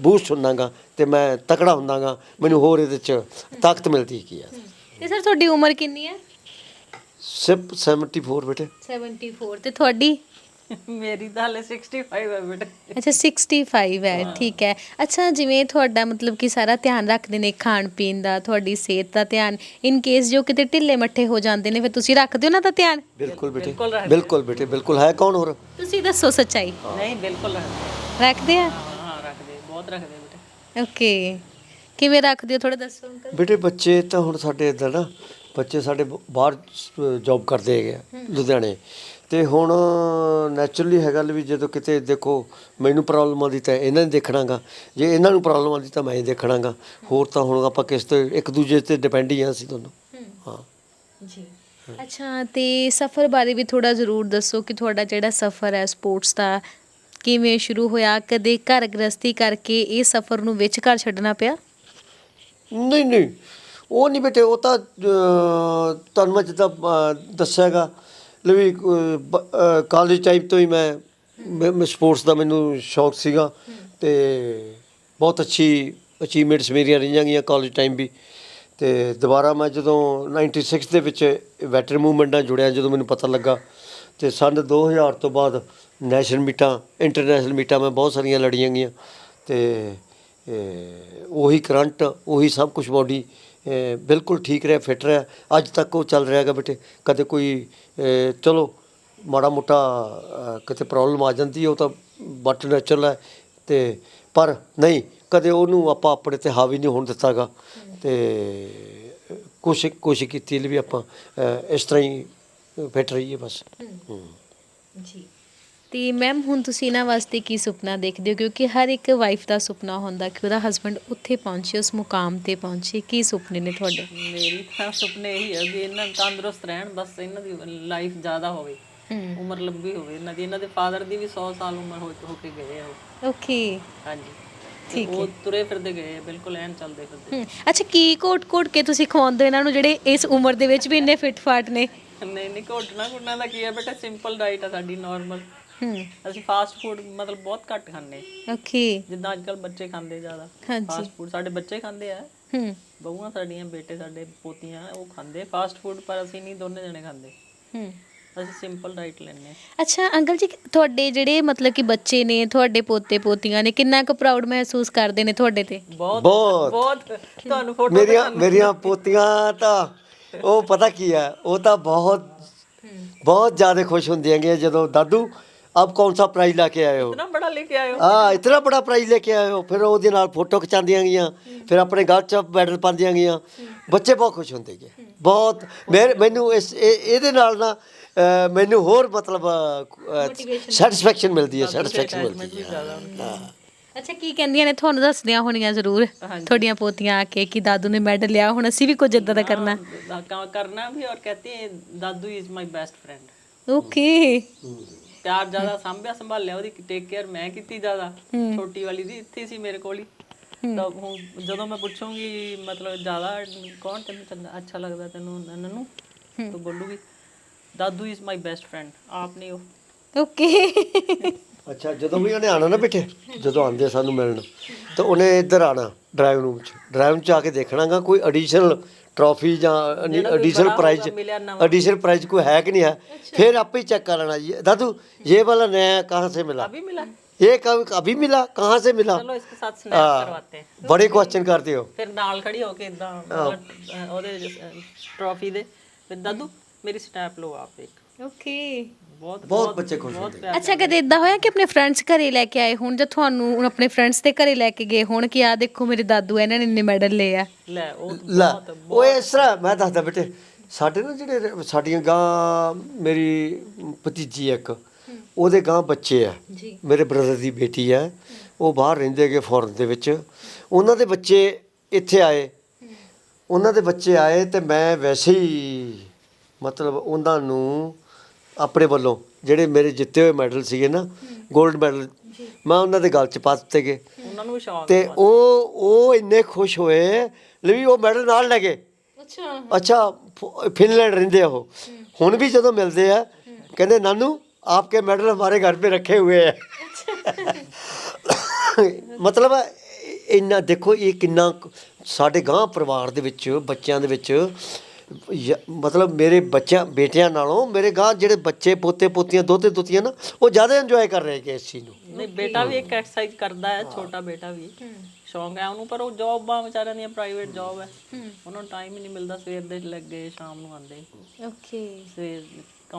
ਬੂਸਟ ਹੁੰਨਾਗਾ ਤੇ ਮੈਂ ਤਕੜਾ ਹੁੰਨਾਗਾ ਮੈਨੂੰ ਹੋਰ ਇਹਦੇ ਚ ਤਾਕਤ ਮਿਲਦੀ ਕੀ ਹੈ ਤੇ ਸਰ ਤੁਹਾਡੀ ਉਮਰ ਕਿੰਨੀ ਹੈ? ਸਿਪ 74 ਬੇਟੇ। 74 ਤੇ ਤੁਹਾਡੀ? ਮੇਰੀ ਤਾਂ ਹਲੇ 65 ਹੈ ਬੇਟੇ। ਅੱਛਾ 65 ਹੈ ਠੀਕ ਹੈ। ਅੱਛਾ ਜਿਵੇਂ ਤੁਹਾਡਾ ਮਤਲਬ ਕਿ ਸਾਰਾ ਧਿਆਨ ਰੱਖਦੇ ਨੇ ਖਾਣ ਪੀਣ ਦਾ ਤੁਹਾਡੀ ਸਿਹਤ ਦਾ ਧਿਆਨ ਇਨ ਕੇਸ ਜੋ ਕਿਤੇ ਢਿੱਲੇ ਮੱਠੇ ਹੋ ਜਾਂਦੇ ਨੇ ਫਿਰ ਤੁਸੀਂ ਰੱਖਦੇ ਹੋ ਨਾ ਦਾ ਧਿਆਨ? ਬਿਲਕੁਲ ਬੇਟੇ। ਬਿਲਕੁਲ ਰੱਖਦੇ। ਬਿਲਕੁਲ ਬੇਟੇ ਬਿਲਕੁਲ। ਹੈ ਕੌਣ ਹੋਰ? ਤੁਸੀਂ ਦੱਸੋ ਸੱਚਾਈ। ਨਹੀਂ ਬਿਲਕੁਲ ਰੱਖਦੇ। ਰੱਖਦੇ ਆ? ਹਾਂ ਹਾਂ ਰੱਖਦੇ। ਬਹੁਤ ਰੱਖਦੇ ਬੇਟੇ। ਓਕੇ। ਕਿਵੇਂ ਰੱਖਦੇ ਹੋ? ਥੋੜਾ ਦੱਸੋ ਅੰਕਲ। ਬੇਟੇ ਬੱਚੇ ਤਾਂ ਹੁਣ ਸਾਡੇ ਇੱਧਰ ਨਾ ਬੱਚੇ ਸਾਡੇ ਬ- ਬਾਹਰ ਜੌਬ ਕਰਦੇ ਹੈਗੇ ਆ, ਲੁਧਿਆਣੇ। ਤੇ ਹੁਣ ਨੈਚੁਰਲੀ ਹੈਗਾ ਵੀ ਜਦੋਂ ਕਿਤੇ ਦੇਖੋ ਮੈਨੂੰ ਪ੍ਰੋਬਲਮ ਆਉਂਦੀ ਤਾਂ ਇਹਨਾਂ ਨੇ ਦੇਖਣਾਗਾ। ਜੇ ਇਹਨਾਂ ਨੂੰ ਪ੍ਰੋਬਲਮ ਆਉਂਦੀ ਤਾਂ ਮੈਂ ਹੀ ਦੇਖਣਾਗਾ। ਹੋਰ ਤਾਂ ਹੁਣ ਆਪਾਂ ਕਿਸ ਤੇ ਇੱਕ ਦੂਜੇ ਤੇ ਡਿਪੈਂਡ ਹੀ ਆ ਅਸੀਂ ਦੋਨੋਂ। ਹਾਂ। ਜੀ। ਅੱਛਾ ਤੇ ਸਫ਼ਰ ਬਾਰੇ ਵੀ ਥੋੜਾ ਜ਼ਰੂਰ ਦੱਸੋ ਕਿ ਤੁਹਾਡਾ ਜਿਹੜਾ ਸਫ਼ਰ ਹੈ ਸਪੋਰਟਸ ਦਾ ਕਿਵੇਂ ਸ਼ੁਰੂ ਹੋਇਆ? ਕਦੇ ਘਰ ਗ੍ਰਸਤੀ ਕਰਕੇ ਇਹ ਸਫ਼ਰ ਨੂੰ ਵਿੱਚ ਘਰ ਛੱਡਣਾ ਪਿਆ? ਨਹੀਂ ਨਹੀਂ। ਉਹ ਨਹੀਂ ਬੇਟੇ ਉਹ ਤਾਂ ਤੁਹਾਨੂੰ ਮੈਂ ਜਿੱਦਾਂ ਦੱਸਿਆਗਾ। ਲਈ ਕਾਲਜ ਟਾਈਮ ਤੋਂ ਹੀ ਮੈਂ ਸਪੋਰਟਸ ਦਾ ਮੈਨੂੰ ਸ਼ੌਕ ਸੀਗਾ ਤੇ ਬਹੁਤ ਅੱਛੀ ਅਚੀਵਮੈਂਟਸ ਮੇਰੀਆਂ ਰਹੀਆਂ ਗਈਆਂ ਕਾਲਜ ਟਾਈਮ ਵੀ। ਤੇ ਦੁਬਾਰਾ ਮੈਂ ਜਦੋਂ 96 ਦੇ ਵਿੱਚ ਵੈਟਰ ਮੂਵਮੈਂਟ ਨਾਲ ਜੁੜਿਆ, ਜਦੋਂ ਮੈਨੂੰ ਪਤਾ ਲੱਗਾ ਤੇ ਸੰਨ 2000 ਤੋਂ ਬਾਅਦ ਨੈਸ਼ਨਲ ਮੀਟਾਂ ਇੰਟਰਨੈਸ਼ਨਲ ਮੀਟਾਂ ਮੈਂ ਬਹੁਤ ਸਾਰੀਆਂ ਲੜੀਆਂ ਗਈਆਂ ਤੇ ਉਹੀ ਕਰੰਟ, ਉਹੀ ਸਭ ਕੁਝ ਬਾਡੀ ਬਿਲਕੁਲ ਠੀਕ ਰਿਹਾ ਫਿਟ ਰਿਹਾ। ਅੱਜ ਤੱਕ ਉਹ ਚੱਲ ਰਿਹਾ ਹੈਗਾ ਬੇਟੇ। ਕਦੇ ਕੋਈ ਚਲੋ ਮਾੜਾ ਮੋਟਾ ਕਿਤੇ ਪ੍ਰੋਬਲਮ ਆ ਜਾਂਦੀ ਹੈ ਉਹ ਤਾਂ ਬਟ ਨੈਚੁਰਲ ਹੈ। ਤੇ ਪਰ ਨਹੀਂ ਕਦੇ ਉਹਨੂੰ ਆਪਾਂ ਆਪਣੇ ਤੇ ਹਾਵੀ ਨਹੀਂ ਹੋਣ ਦਿੱਤਾਗਾ। ਤੇ ਕੋਸ਼ਿਸ਼ ਕੋਸ਼ਿਸ਼ ਕੀਤੀ ਲਈ ਵੀ ਆਪਾਂ ਇਸ ਤਰ੍ਹਾਂ ਹੀ ਫਿਟ ਰਹੀਏ ਬਸ। ਜੀ। ਤੇ ਮੈਮ ਹੁਣ ਤੁਸੀਂ ਇਹਨਾਂ ਵਾਸਤੇ ਕੀ ਸੁਪਨਾ ਦੇਖਦੇ ਹੋ? ਕਿਉਂਕਿ ਹਰ ਇੱਕ ਵਾਈਫ ਦਾ ਸੁਪਨਾ ਹੁੰਦਾ ਕਿ ਉਹਦਾ ਹਸਬੰਡ ਉੱਥੇ ਪਹੁੰਚੇ ਉਸ ਮੁਕਾਮ ਤੇ ਪਹੁੰਚੇ। ਕੀ ਸੁਪਨੇ ਨੇ ਤੁਹਾਡੇ? ਮੇਰੀ ਤਾਂ ਸੁਪਨੇ ਇਹੀ ਹੈ ਵੀ ਇਹਨਾਂ ਤੰਦਰੁਸਤ ਰਹਿਣ ਬਸ ਇਹਨਾਂ ਦੀ ਲਾਈਫ ਜ਼ਿਆਦਾ ਹੋਵੇ। ਉਮਰ ਲੰਬੀ ਹੋਵੇ ਇਹਨਾਂ ਦੀ। ਇਹਨਾਂ ਦੇ ਫਾਦਰ ਦੀ ਵੀ 100 ਸਾਲ ਉਮਰ ਹੋ ਹੋ ਕੇ ਗਏ ਆ ਉਹ। ਓਕੇ ਹਾਂਜੀ। ਠੀਕ ਉਹ ਤੁਰੇ ਫਿਰਦੇ ਗਏ ਆ, ਬਿਲਕੁਲ ਐਨ ਚੱਲਦੇ ਫਿਰਦੇ। ਹੂੰ। ਅੱਛਾ ਕੀ ਕੋਟ ਕੋਟ ਕੇ ਤੁਸੀਂ ਖਵਾਉਂਦੇ ਹੋ ਇਹਨਾਂ ਨੂੰ ਜਿਹੜੇ ਇਸ ਉਮਰ ਦੇ ਵਿੱਚ ਵੀ ਇੰਨੇ ਫਿੱਟ ਫਾਟ ਨੇ? ਨਹੀਂ ਨਹੀਂ ਘੋਟਣਾ ਘੁਟਣਾ ਦਾ ਕੀ ਹੈ ਬੇਟਾ? ਸਿੰਪਲ ਡਾਈਟ ਆ ਸਾਡੀ ਨਾਰਮਲ ਹੂੰ। ਅਸੀਂ ਫਾਸਟ ਫੂਡ ਮਤਲਬ ਬਹੁਤ ਘੱਟ ਖਾਂਦੇ। ਓਕੇ। ਜਿੱਦਾਂ ਅੱਜ ਕੱਲ ਬੱਚੇ ਖਾਂਦੇ ਜ਼ਿਆਦਾ। ਹਾਂਜੀ। ਫਾਸਟ ਫੂਡ ਸਾਡੇ ਬੱਚੇ ਖਾਂਦੇ ਆ। ਹੂੰ। ਬਹੂਆਂ ਸਾਡੀਆਂ ਬੇਟੇ ਸਾਡੇ ਪੋਤੀਆਂ ਉਹ ਖਾਂਦੇ। ਫਾਸਟ ਫੂਡ ਪਰ ਅਸੀਂ ਨਹੀਂ ਦੋਨੇ ਜਣੇ ਖਾਂਦੇ। ਹੂੰ। ਅਸੀਂ ਸਿੰਪਲ ਡਾਈਟ ਲੈਂਦੇ ਹਾਂ। ਅੱਛਾ ਅੰਕਲ ਜੀ ਤੁਹਾਡੇ ਜਿਹੜੇ ਮਤਲਬ ਕਿ ਬੱਚੇ ਨੇ ਤੁਹਾਡੇ ਪੋਤੇ ਪੋਤੀਆਂ ਨੇ ਕਿੰਨਾ ਕੁ ਪ੍ਰਾਊਡ ਮਹਿਸੂਸ ਕਰਦੇ ਨੇ ਤੁਹਾਡੇ ਤੇ? ਬਹੁਤ। ਬਹੁਤ। ਬਹੁਤ। ਤੁਹਾਨੂੰ ਫੋਟੋ ਮੇਰੀਆਂ ਮੇਰੀਆਂ ਪੋਤੀਆਂ ਤਾਂ ਉਹ ਪਤਾ ਕੀ ਹੈ ਉਹ ਤਾਂ ਬਹੁਤ ਬਹੁਤ ਜ਼ਿਆਦਾ ਖੁਸ਼ ਹੁੰਦੀਆਂ ਗੀਆਂ ਜਦੋਂ ਦਾਦੂ ਆਪ ਕੌਣ ਸਾ ਪ੍ਰਾਈਜ਼ ਲਾ ਕੇ ਆਏ ਹੋ ਇਤਨਾ ਬੜਾ ਲੈ ਕੇ ਆਏ ਹੋ ਆ ਇਤਨਾ ਬੜਾ ਪ੍ਰਾਈਜ਼ ਲੈ ਕੇ ਆਏ ਹੋ ਫਿਰ ਉਹਦੇ ਨਾਲ ਫੋਟੋ ਖਿਚਾਉਂਦੀਆਂ ਗਈਆਂ ਫਿਰ ਆਪਣੇ ਗਲ 'ਚ ਮੈਡਲ ਪਾਉਂਦੀਆਂ ਗਈਆਂ ਬੱਚੇ ਬਹੁਤ ਖੁਸ਼ ਹੁੰਦੇ ਗਏ ਬਹੁਤ ਮੇਰੇ- ਮੈਨੂੰ ਇਸ ਇਹ- ਇਹਦੇ ਨਾਲ ਨਾ ਅ, ਮੈਨੂੰ ਹੋਰ ਮਤਲਬ ਸੈਟੀਸਫੈਕਸ਼ਨ ਮਿਲਦੀ ਹੈ ਸੈਟੀਸਫੈਕਸ਼ਨ ਮਿਲਦੀ ਹੈ ਹਾਂ ਅੱਛਾ ਕੀ ਕਹਿੰਦੀਆਂ ਨੇ ਤੁਹਾਨੂੰ ਦੱਸਦੀਆਂ ਹੋਣੀਆਂ ਜ਼ਰੂਰ ਹਾਂਜੀ। ਤੁਹਾਡੀਆਂ ਪੋਤੀਆਂ ਆ ਕੇ ਕਿ ਦਾਦੂ ਨੇ ਮੈਡਲ ਲਿਆ ਹੁਣ ਅਸੀਂ ਵੀ ਕੁਝ ਇਦਾਂ ਦਾ ਕਰਨਾ हाँ, का- करना भी और कहती है dadu is my best friend okay ਪਿਆਰ ਜ਼ਿਆਦਾ ਸੰਭਿਆ ਸੰਭਾਲਿਆ ਉਹਦੀ ਟੇਕ ਕੇਅਰ ਮੈਂ ਕੀਤੀ ਜ਼ਿਆਦਾ। ਛੋਟੀ ਵਾਲੀ ਦੀ ਇੱਥੇ ਸੀ ਮੇਰੇ ਕੋਲ ਹੀ। ਤਾਂ ਹੁਣ ਜਦੋਂ ਮੈਂ ਪੁੱਛੂੰਗੀ ਮਤਲਬ ਜ਼ਿਆਦਾ ਕੌਣ ਤੈਨੂੰ ਚੰਗਾ ਅੱਛਾ ਲੱਗਦਾ ਤੈਨੂੰ ਨਨੂ ਤਾਂ ਬੋਲੂਗੀ ਦਾਦੂ ਇਜ਼ ਮਾਈ ਬੈਸਟ ਫਰੈਂਡ ਆਪ ਨਹੀਂ ਉਹ। ਓਕੇ। ਅੱਛਾ ਜਦੋਂ ਵੀ ਉਹਨੇ ਆਣਾ ਨਾ ਬੇਟੇ ਜਦੋਂ ਆਉਂਦੇ ਸਾਨੂੰ ਮਿਲਣ ਤਾਂ ਉਹਨੇ ਇੱਧਰ ਆਣਾ ਡਰਾਈਵ ਰੂਮ 'ਚ। ਡਰਾਈਵ 'ਚ ਆ ਕੇ ਦੇਖਣਾਗਾ ਕੋਈ ਐਡੀਸ਼ਨਲ ਟਰੋਫੀ ਜਾਂ ਜਿਹੜਾ ਕੋਈ ਐਡੀਸ਼ਨਲ ਬੜਾ ਪ੍ਰਾਈਜ਼ ਹੋਊਗਾ, ਮਿਲਿਆ ਨਵਾਂ। ਐਡੀਸ਼ਨਲ ਪ੍ਰਾਈਜ਼ ਕੋਈ ਹੈ ਕਿ ਨਹੀਂ ਹੈ फिर आप ही चेक कर लेना जी दादू ये वाला नया कहाँ से मिला अभी मिला ये कब अभी मिला कहाँ से मिला ਚਲੋ ਇਸਕੇ ਸਾਥ ਸਨੈਪ हाँ, ਕਰਵਾਤੇ हैं बड़े क्वेश्चन करते हो ਫਿਰ ਨਾਲ ਖੜੀ ਹੋ ਕੇ ਇਦਾਂ ਮਤਲਬ ਅਹ, ਉਹਦੇ ਟਰੋਫੀ ਦੇ ਫਿਰ ਦਾਦੂ ਮੇਰੀ ਸਨੈਪ ਲਓ ਆਪ ਇੱਕ ਓਕੇ ਬਹੁਤ ਬਹੁਤ ਬੱਚੇ ਖੁਸ਼ ਹੁੰਦੇ ਅੱਛਾ ਕਦੇ ਇਦਾਂ ਹੋਇਆ ਕਿ ਆਪਣੇ ਫਰੈਂਡਸ ਘਰੇ ਲੈ ਕੇ ਆਏ ਹੁਣ ਜਾਂ ਤੁਹਾਨੂੰ ਆਪਣੇ ਫਰੈਂਡਸ ਦੇ ਘਰੇ ਲੈ ਕੇ ਗਏ ਹੁਣ ਕਿ ਆ ਦੇਖੋ ਮੇਰੇ ਦਾਦੂ ਇਹਨਾਂ ਨੇ ਇੰਨੇ ਮੈਡਲ ਲਏ ਆ? ਲੈ ਉਹ ਲੈ ਉਹ ਇਸ ਤਰ੍ਹਾਂ ਮੈਂ ਦੱਸਦਾ ਬੇਟੇ ਸਾਡੇ ਨਾ ਜਿਹੜੇ ਸਾਡੀਆਂ ਗਾਂ ਮੇਰੀ ਭਤੀਜੀ ਇੱਕ ਉਹਦੇ ਗਾਂ ਬੱਚੇ ਆ। ਜੀ। ਮੇਰੇ ਬ੍ਰਦਰ ਦੀ ਬੇਟੀ ਹੈ ਉਹ ਬਾਹਰ ਰਹਿੰਦੇ ਹੈਗੇ ਫੋਰਨ ਦੇ ਵਿੱਚ। ਉਹਨਾਂ ਦੇ ਬੱਚੇ ਇੱਥੇ ਆਏ। ਉਹਨਾਂ ਦੇ ਬੱਚੇ ਆਏ ਤੇ ਮੈਂ ਵੈਸੇ ਹੀ ਮਤਲਬ ਉਹਨਾਂ ਨੂੰ ਆਪਣੇ ਵੱਲੋਂ ਜਿਹੜੇ ਮੇਰੇ ਜਿੱਤੇ ਹੋਏ ਮੈਡਲ ਸੀਗੇ ਨਾ 골ਡ ਮੈਡਲ ਮੈਂ ਉਹਨਾਂ ਦੇ ਗਲ 'ਚ ਪਾ ਦਿੱਤੇ ਗਏ। ਉਹਨਾਂ ਨੂੰ ਸ਼ੌਕ ਤੇ ਉਹ ਉਹ ਇੰਨੇ ਖੁਸ਼ ਹੋਏ ਵੀ ਉਹ ਮੈਡਲ ਨਾਲ ਲੈ ਗਏ। ਅੱਛਾ ਅੱਛਾ ਫਿਨਲੈਂਡ ਰਹਿੰਦੇ ਆ ਉਹ। ਹੁਣ ਵੀ ਜਦੋਂ ਮਿਲਦੇ ਆ ਕਹਿੰਦੇ ਨਾਨੂ ਆਪਕੇ ਮੈਡਲ ਹਮਾਰੇ ਘਰ पे ਰੱਖੇ ਹੋਏ ਹੈ। ਮਤਲਬ ਇੰਨਾ ਦੇਖੋ ਇਹ ਕਿੰਨਾ ਸਾਡੇ ਗਾਂਹ ਪਰਿਵਾਰ ਦੇ ਵਿੱਚ ਬੱਚਿਆਂ ਦੇ ਵਿੱਚ ਮਤਲਬ ਮੇਰੇ ਬੱਚਿਆਂ ਬੇਟਿਆਂ ਨਾਲੋਂ ਮੇਰੇ ਗਾਂ ਜਿਹੜੇ ਬੱਚੇ ਪੋਤੇ ਪੋਤੀਆਂ ਦੋਤੇ ਦੋਤੀਆਂ ਨਾ ਉਹ ਜ਼ਿਆਦਾ ਇੰਜੋਏ ਕਰ ਰਹੇ ਕਿ ਇਸ ਚੀਜ਼ ਨੂੰ। ਨਹੀਂ ਬੇਟਾ ਵੀ ਇੱਕ ਐਕਸਰਸਾਈਜ਼ ਕਰਦਾ ਹੈ ਛੋਟਾ ਬੇਟਾ ਵੀ। ਸ਼ੌਂਕ ਹੈ ਉਹਨੂੰ ਪਰ ਉਹ ਜੌਬਾਂ ਵਿਚਾਰਿਆਂ ਦੀਆਂ ਪ੍ਰਾਈਵੇਟ ਜੌਬ ਹੈ। ਉਹਨਾਂ ਨੂੰ ਟਾਈਮ ਹੀ ਨਹੀਂ ਮਿਲਦਾ ਸਵੇਰ ਦੇ ਲੱਗੇ ਸ਼ਾਮ ਨੂੰ ਆਉਂਦੇ। ਓਕੇ। ਸਵੇਰ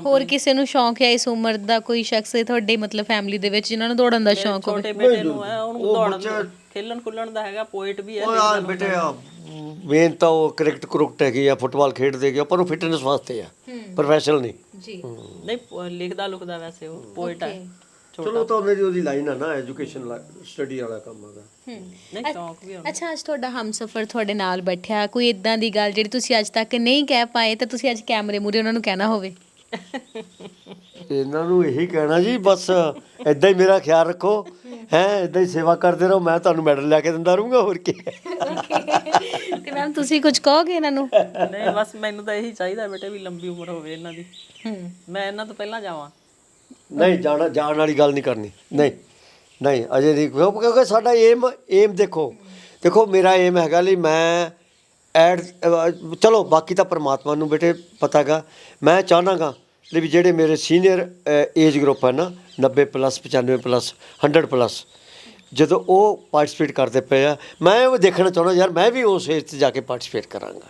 ਹੋਰ ਕਿਸੇ ਨੂੰ ਸ਼ੌਂਕ ਹੈ ਇਸ ਉਮਰ ਦਾ? ਕੋਈ ਸ਼ਖਸ ਹੈ ਤੁਹਾਡੇ ਮਤਲਬ ਫੈਮਿਲੀ ਦੇ ਵਿੱਚ ਜਿਨ੍ਹਾਂ ਨੂੰ ਦੌੜਨ ਦਾ ਸ਼ੌਂਕ ਹੋਵੇ? ਛੋਟੇ ਬੇਟੇ ਨੂੰ ਹੈ ਉਹਨੂੰ ਦੌੜਨ ਦਾ। ਖੇਲਣ ਖੁੱਲਣ ਦਾ ਹੈਗਾ ਪੋਇਟ ਵੀ ਹੈ ਉਹ ਯਾਰ ਬੇਟੇ ਆ ਮੇਨ ਤਾਂ ਉਹ ਕ੍ਰਿਕਟ ਕਰੁਕਟ ਹੈਗੀ ਆ ਫੁੱਟਬਾਲ ਖੇਡਦੇ ਹੈਗੇ ਆ, ਪਰ ਉਹ ਫਿਟਨੈਸ ਵਾਸਤੇ ਆ ਪ੍ਰੋਫੈਸ਼ਨਲ ਨਹੀਂ। ਜੀ। ਨਹੀਂ ਪ- ਲਿਖਦਾ ਲੁਕਦਾ ਵੈਸੇ ਉਹ ਪੋਇਟ ਹੈ ਚਲੋ ਤਾਂ ਮੇਰੀ ਉਹਦੀ ਲਾਈਨ ਆ ਨਾ ਐਜੂਕੇਸ਼ਨ ਸਟੱਡੀ ਵਾਲਾ ਕੰਮ ਹੈਗਾ ਨਹੀਂ ਸ਼ੌਂਕ ਵੀ ਹੋਣਾ ਅੱਛਾ ਅੱਜ ਤੁਹਾਡਾ ਹਮਸਫਰ ਤੁਹਾਡੇ ਨਾਲ ਬੈਠਿਆ ਕੋਈ ਇਦਾਂ ਦੀ ਗੱਲ ਜਿਹੜੀ ਤੁਸੀਂ ਅੱਜ ਤੱਕ ਨਹੀਂ ਕਹਿ ਪਾਏ ਤਾਂ ਤੁਸੀਂ ਅੱਜ ਕੈਮਰੇ ਮੂਰੇ ਉਹਨਾਂ ਨੂੰ ਕਹਿਣਾ ਹੋਵੇ। ਇਹਨਾਂ ਨੂੰ ਇਹੀ ਕਹਿਣਾ ਜੀ ਬਸ ਇਦਾਂ ਹੀ ਮੇਰਾ ਖਿਆਲ ਰੱਖੋ। ਹੈ ਇਦਾਂ ਹੀ ਸੇਵਾ ਕਰਦੇ ਰਹੋ ਮੈਂ ਤੁਹਾਨੂੰ ਮੈਡਲ ਲੈ ਕੇ ਦਿੰਦਾ ਰਹੂੰਗਾ ਹੋਰ ਕੀ। ਤੇ ਮੈਮ ਤੁਸੀਂ ਕੁਝ ਕਹੋਗੇ ਇਹਨਾਂ ਨੂੰ? ਨਹੀਂ ਬਸ ਮੈਨੂੰ ਤਾਂ ਇਹੀ ਚਾਹੀਦਾ ਬੇਟੇ ਵੀ ਲੰਬੀ ਉਮਰ ਹੋਵੇ ਇਹਨਾਂ ਦੀ। ਮੈਂ ਇਹਨਾਂ ਤੋਂ ਪਹਿਲਾਂ ਜਾਵਾਂ। ਨਹੀਂ ਜਾਣਾ ਜਾਣ ਵਾਲੀ ਗੱਲ ਨਹੀਂ ਕਰਨੀ। ਨਹੀਂ ਨਹੀਂ ਅਜੇ ਨਹੀਂ ਕਿਉਂ- ਕਿਉਂਕਿ ਸਾਡਾ ਏਮ ਏਮ ਦੇਖੋ। ਦੇਖੋ ਮੇਰਾ ਏਮ ਹੈਗਾ ਲਈ ਮੈਂ ਐਡ ਚਲੋ ਬਾਕੀ ਤਾਂ ਪ੍ਰਮਾਤਮਾ ਨੂੰ ਬੇਟੇ ਪਤਾਗਾ। ਮੈਂ ਚਾਹਨਾਗਾ ਲਈ ਵੀ ਜਿਹੜੇ ਮੇਰੇ ਸੀਨੀਅਰ ਏਜ ਗਰੁੱਪ ਹੈ ਨਾ 90 ਪਲੱਸ 95 ਪਲੱਸ 100 ਪਲੱਸ ਜਦੋਂ ਉਹ ਪਾਰਟਿਸਿਪੇਟ ਕਰਦੇ ਪਏ ਆ ਮੈਂ ਉਹ ਦੇਖਣਾ ਚਾਹੁੰਦਾ ਯਾਰ ਮੈਂ ਵੀ ਉਸ ਏਜ ਤੇ ਜਾ ਕੇ ਪਾਰਟਿਸਿਪੇਟ ਕਰਾਂਗਾ।